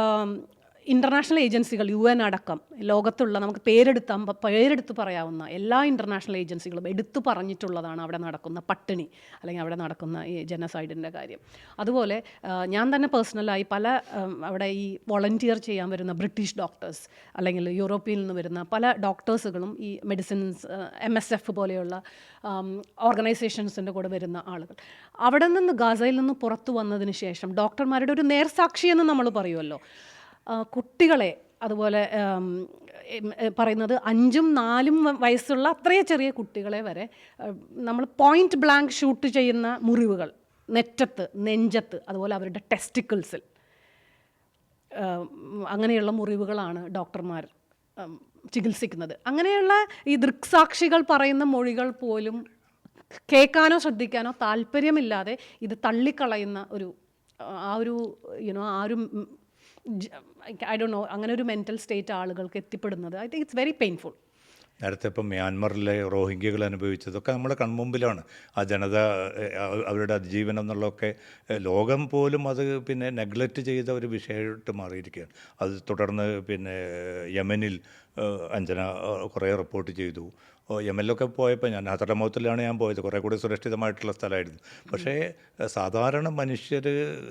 Speaker 1: ഇന്റർനാഷണൽ ഏജൻസികൾ യു എൻ അടക്കം ലോകത്തുള്ള നമുക്ക് പേരെടുത്ത പേരെടുത്ത് പറയാവുന്ന എല്ലാ ഇന്റർനാഷണൽ ഏജൻസികളും എടുത്തു പറഞ്ഞിട്ടുള്ളതാണ് അവിടെ നടക്കുന്ന പട്ടിണി അല്ലെങ്കിൽ അവിടെ നടക്കുന്ന ഈ ജനസൈഡിന്റെ കാര്യം. അതുപോലെ ഞാൻ തന്നെ പേഴ്സണലായി പല അവിടെ ഈ വോളണ്ടിയർ ചെയ്യാൻ വരുന്ന ബ്രിട്ടീഷ് ഡോക്ടേഴ്സ് അല്ലെങ്കിൽ യൂറോപ്പിൽ നിന്ന് വരുന്ന പല ഡോക്ടേഴ്സുകളും ഈ മെഡിസിൻസ് എം എസ് എഫ് പോലെയുള്ള ഓർഗനൈസേഷൻസിന്റെ കൂടെ വരുന്ന ആളുകൾ. അവിടെ നിന്ന് ഗാസയിൽ നിന്ന് പുറത്തു വന്നതിന് ശേഷം ഡോക്ടർമാരുടെ ഒരു നേർസാക്ഷി എന്ന് നമ്മൾ പറയുമല്ലോ. കുട്ടികളെ അതുപോലെ പറയുന്നത് അഞ്ചും നാലും വയസ്സുള്ള അത്രയും ചെറിയ കുട്ടികളെ വരെ നമ്മൾ പോയിന്റ് ബ്ലാങ്ക് ഷൂട്ട് ചെയ്യുന്ന മുറിവുകൾ നെറ്റത്ത് നെഞ്ചത്ത് അതുപോലെ അവരുടെ ടെസ്റ്റിക്കിൾസിൽ അങ്ങനെയുള്ള മുറിവുകളാണ് ഡോക്ടർമാർ ചികിത്സിക്കുന്നത്. അങ്ങനെയുള്ള ഈ ദൃക്സാക്ഷികൾ പറയുന്ന മൊഴികൾ പോലും കേൾക്കാനോ ശ്രദ്ധിക്കാനോ താല്പര്യമില്ലാതെ ഇത് തള്ളിക്കളയുന്ന ഒരു ആ ഒരു യുനോ ആ ഒരു ഐ ഡോ നോ അങ്ങനെ ഒരു മെന്റൽ സ്റ്റേറ്റ് ആളുകൾക്ക് എത്തിപ്പെടുന്നത്. I think it's very painful
Speaker 2: നേരത്തെ ഇപ്പം മ്യാൻമറിലെ റോഹിംഗ്യകൾ അനുഭവിച്ചതൊക്കെ നമ്മുടെ കൺമുമ്പിലാണ്. ആ ജനത അവരുടെ അതിജീവനം എന്നുള്ളതൊക്കെ ലോകം പോലും അത് പിന്നെ നെഗ്ലക്റ്റ് ചെയ്ത ഒരു വിഷയമായിട്ട് മാറിയിരിക്കുകയാണ്. അത് തുടർന്ന് പിന്നെ യമനിൽ അഞ്ജന കുറേ റിപ്പോർട്ട് ചെയ്തു. ഓ, ഒക്കെ പോയപ്പോൾ ഞാൻ ഹതറമൗത്തിലാണ് ഞാൻ പോയത്. കുറേ കൂടി സുരക്ഷിതമായിട്ടുള്ള സ്ഥലമായിരുന്നു. പക്ഷേ സാധാരണ മനുഷ്യർ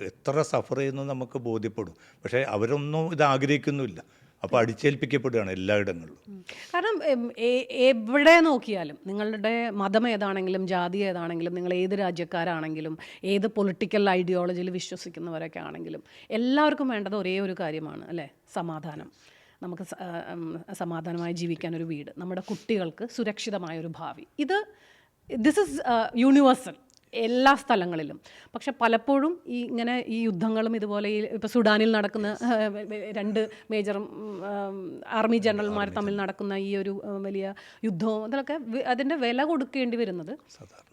Speaker 2: എത്ര സഫർ ചെയ്യുന്നു നമുക്ക് ബോധ്യപ്പെടും. പക്ഷേ അവരൊന്നും ഇത് ആഗ്രഹിക്കുന്നുമില്ല. അപ്പോൾ അടിച്ചേൽപ്പിക്കപ്പെടുകയാണ് എല്ലായിടങ്ങളിലും
Speaker 1: കാരണം എവിടെ നോക്കിയാലും നിങ്ങളുടെ മതം ഏതാണെങ്കിലും ജാതി ഏതാണെങ്കിലും നിങ്ങൾ ഏത് രാജ്യക്കാരാണെങ്കിലും ഏത് പൊളിറ്റിക്കൽ ഐഡിയോളജിയിൽ വിശ്വസിക്കുന്നവരൊക്കെ ആണെങ്കിലും എല്ലാവർക്കും വേണ്ടത് ഒരേ ഒരു കാര്യമാണ് അല്ലേ? സമാധാനം. നമുക്ക് സമാധാനമായി ജീവിക്കാൻ ഒരു വീട്. നമ്മുടെ കുട്ടികൾക്ക് സുരക്ഷിതമായ ഒരു ഭാവി. ഇത് ദിസ് ഇസ് യൂണിവേഴ്സൽ എല്ലാ സ്ഥലങ്ങളിലും. പക്ഷെ പലപ്പോഴും ഈ ഇങ്ങനെ ഈ യുദ്ധങ്ങളും ഇതുപോലെ ഈ ഇപ്പോൾ സുഡാനിൽ നടക്കുന്ന രണ്ട് മേജർ ആർമി ജനറൽമാർ തമ്മിൽ നടക്കുന്ന ഈ ഒരു വലിയ യുദ്ധവും അതിലൊക്കെ അതിന്റെ വില കൊടുക്കേണ്ടി വരുന്നത്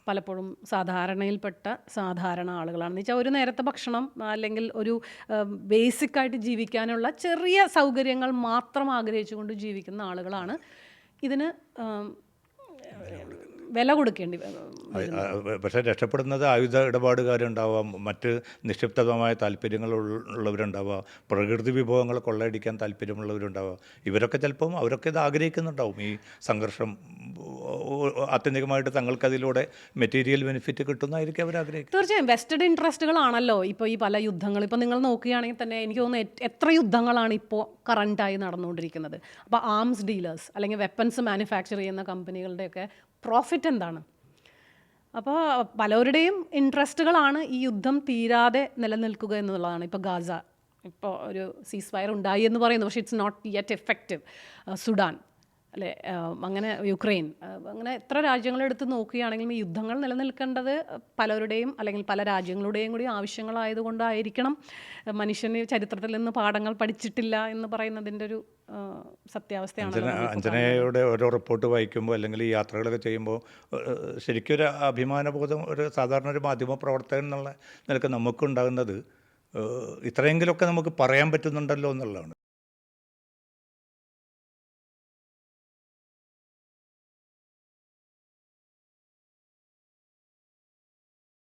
Speaker 1: പലപ്പോഴും സാധാരണയിൽപ്പെട്ട സാധാരണ ആളുകളാണെന്ന് വെച്ചാൽ ഒരു നേരത്തെ ഭക്ഷണം അല്ലെങ്കിൽ ഒരു ബേസിക്കായിട്ട് ജീവിക്കാനുള്ള ചെറിയ സൗകര്യങ്ങൾ മാത്രം ആഗ്രഹിച്ചുകൊണ്ട് ജീവിക്കുന്ന ആളുകളാണ്. ഇതിന് വില കൊടുക്കേണ്ടി
Speaker 2: പക്ഷേ രക്ഷപ്പെടുന്നത് ആയുധ ഇടപാടുകാരുണ്ടാവാം മറ്റ് നിക്ഷിപ്തമായ താല്പര്യങ്ങൾ ഉള്ളവരുണ്ടാവാം പ്രകൃതി വിഭവങ്ങൾ കൊള്ളയടിക്കാൻ താല്പര്യമുള്ളവരുണ്ടാവാം. ഇവരൊക്കെ ചിലപ്പം അവരൊക്കെ ഇത് ആഗ്രഹിക്കുന്നുണ്ടാവും. ഈ സംഘർഷം ആത്യന്തികമായിട്ട് തങ്ങൾക്കതിലൂടെ മെറ്റീരിയൽ ബെനിഫിറ്റ് കിട്ടുന്നതായിരിക്കും അവർ ആഗ്രഹിക്കുന്നത്.
Speaker 1: തീർച്ചയായും വെസ്റ്റഡ് ഇൻട്രസ്റ്റുകളാണല്ലോ ഇപ്പോൾ ഈ പല യുദ്ധങ്ങൾ. ഇപ്പോൾ നിങ്ങൾ നോക്കുകയാണെങ്കിൽ തന്നെ എനിക്ക് തോന്നുന്നു എത്ര യുദ്ധങ്ങളാണ് ഇപ്പോൾ കറണ്ടായി നടന്നുകൊണ്ടിരിക്കുന്നത്. അപ്പോൾ ആംസ് ഡീലേഴ്സ് അല്ലെങ്കിൽ വെപ്പൺസ് മാനുഫാക്ചർ ചെയ്യുന്ന കമ്പനികളുടെയൊക്കെ പ്രോഫിറ്റ് എന്താണ്? അപ്പോൾ പലരുടെയും ഇൻട്രസ്റ്റുകളാണ് ഈ യുദ്ധം തീരാതെ നിലനിൽക്കുക എന്നുള്ളതാണ്. ഇപ്പോൾ ഗാസ ഇപ്പോൾ ഒരു സീസ് ഫയർ ഉണ്ടായി എന്ന് പറയുന്നു. പക്ഷേ it's not yet effective Sudan. അല്ലെ അങ്ങനെ യുക്രൈൻ അങ്ങനെ എത്ര രാജ്യങ്ങളെടുത്ത് നോക്കുകയാണെങ്കിലും ഈ യുദ്ധങ്ങൾ നിലനിൽക്കേണ്ടത് പലരുടെയും അല്ലെങ്കിൽ പല രാജ്യങ്ങളുടെയും കൂടി ആവശ്യങ്ങളായതുകൊണ്ടായിരിക്കണം. മനുഷ്യന് ചരിത്രത്തിൽ നിന്ന് പാഠങ്ങൾ പഠിച്ചിട്ടില്ല എന്ന് പറയുന്നതിന്റെ ഒരു സത്യാവസ്ഥയാണ്
Speaker 2: അഞ്ജന അഞ്ജനയുടെ ഓരോ റിപ്പോർട്ട് വായിക്കുമ്പോൾ അല്ലെങ്കിൽ ഈ യാത്രകളൊക്കെ ചെയ്യുമ്പോൾ ശരിക്കും ഒരു അഭിമാനബോധം ഒരു സാധാരണ ഒരു മാധ്യമ പ്രവർത്തകൻ എന്നുള്ള നിലയ്ക്ക് നമുക്കുണ്ടാകുന്നത് ഇത്രയെങ്കിലുമൊക്കെ നമുക്ക് പറയാൻ പറ്റുന്നുണ്ടല്ലോ എന്നുള്ളതാണ്.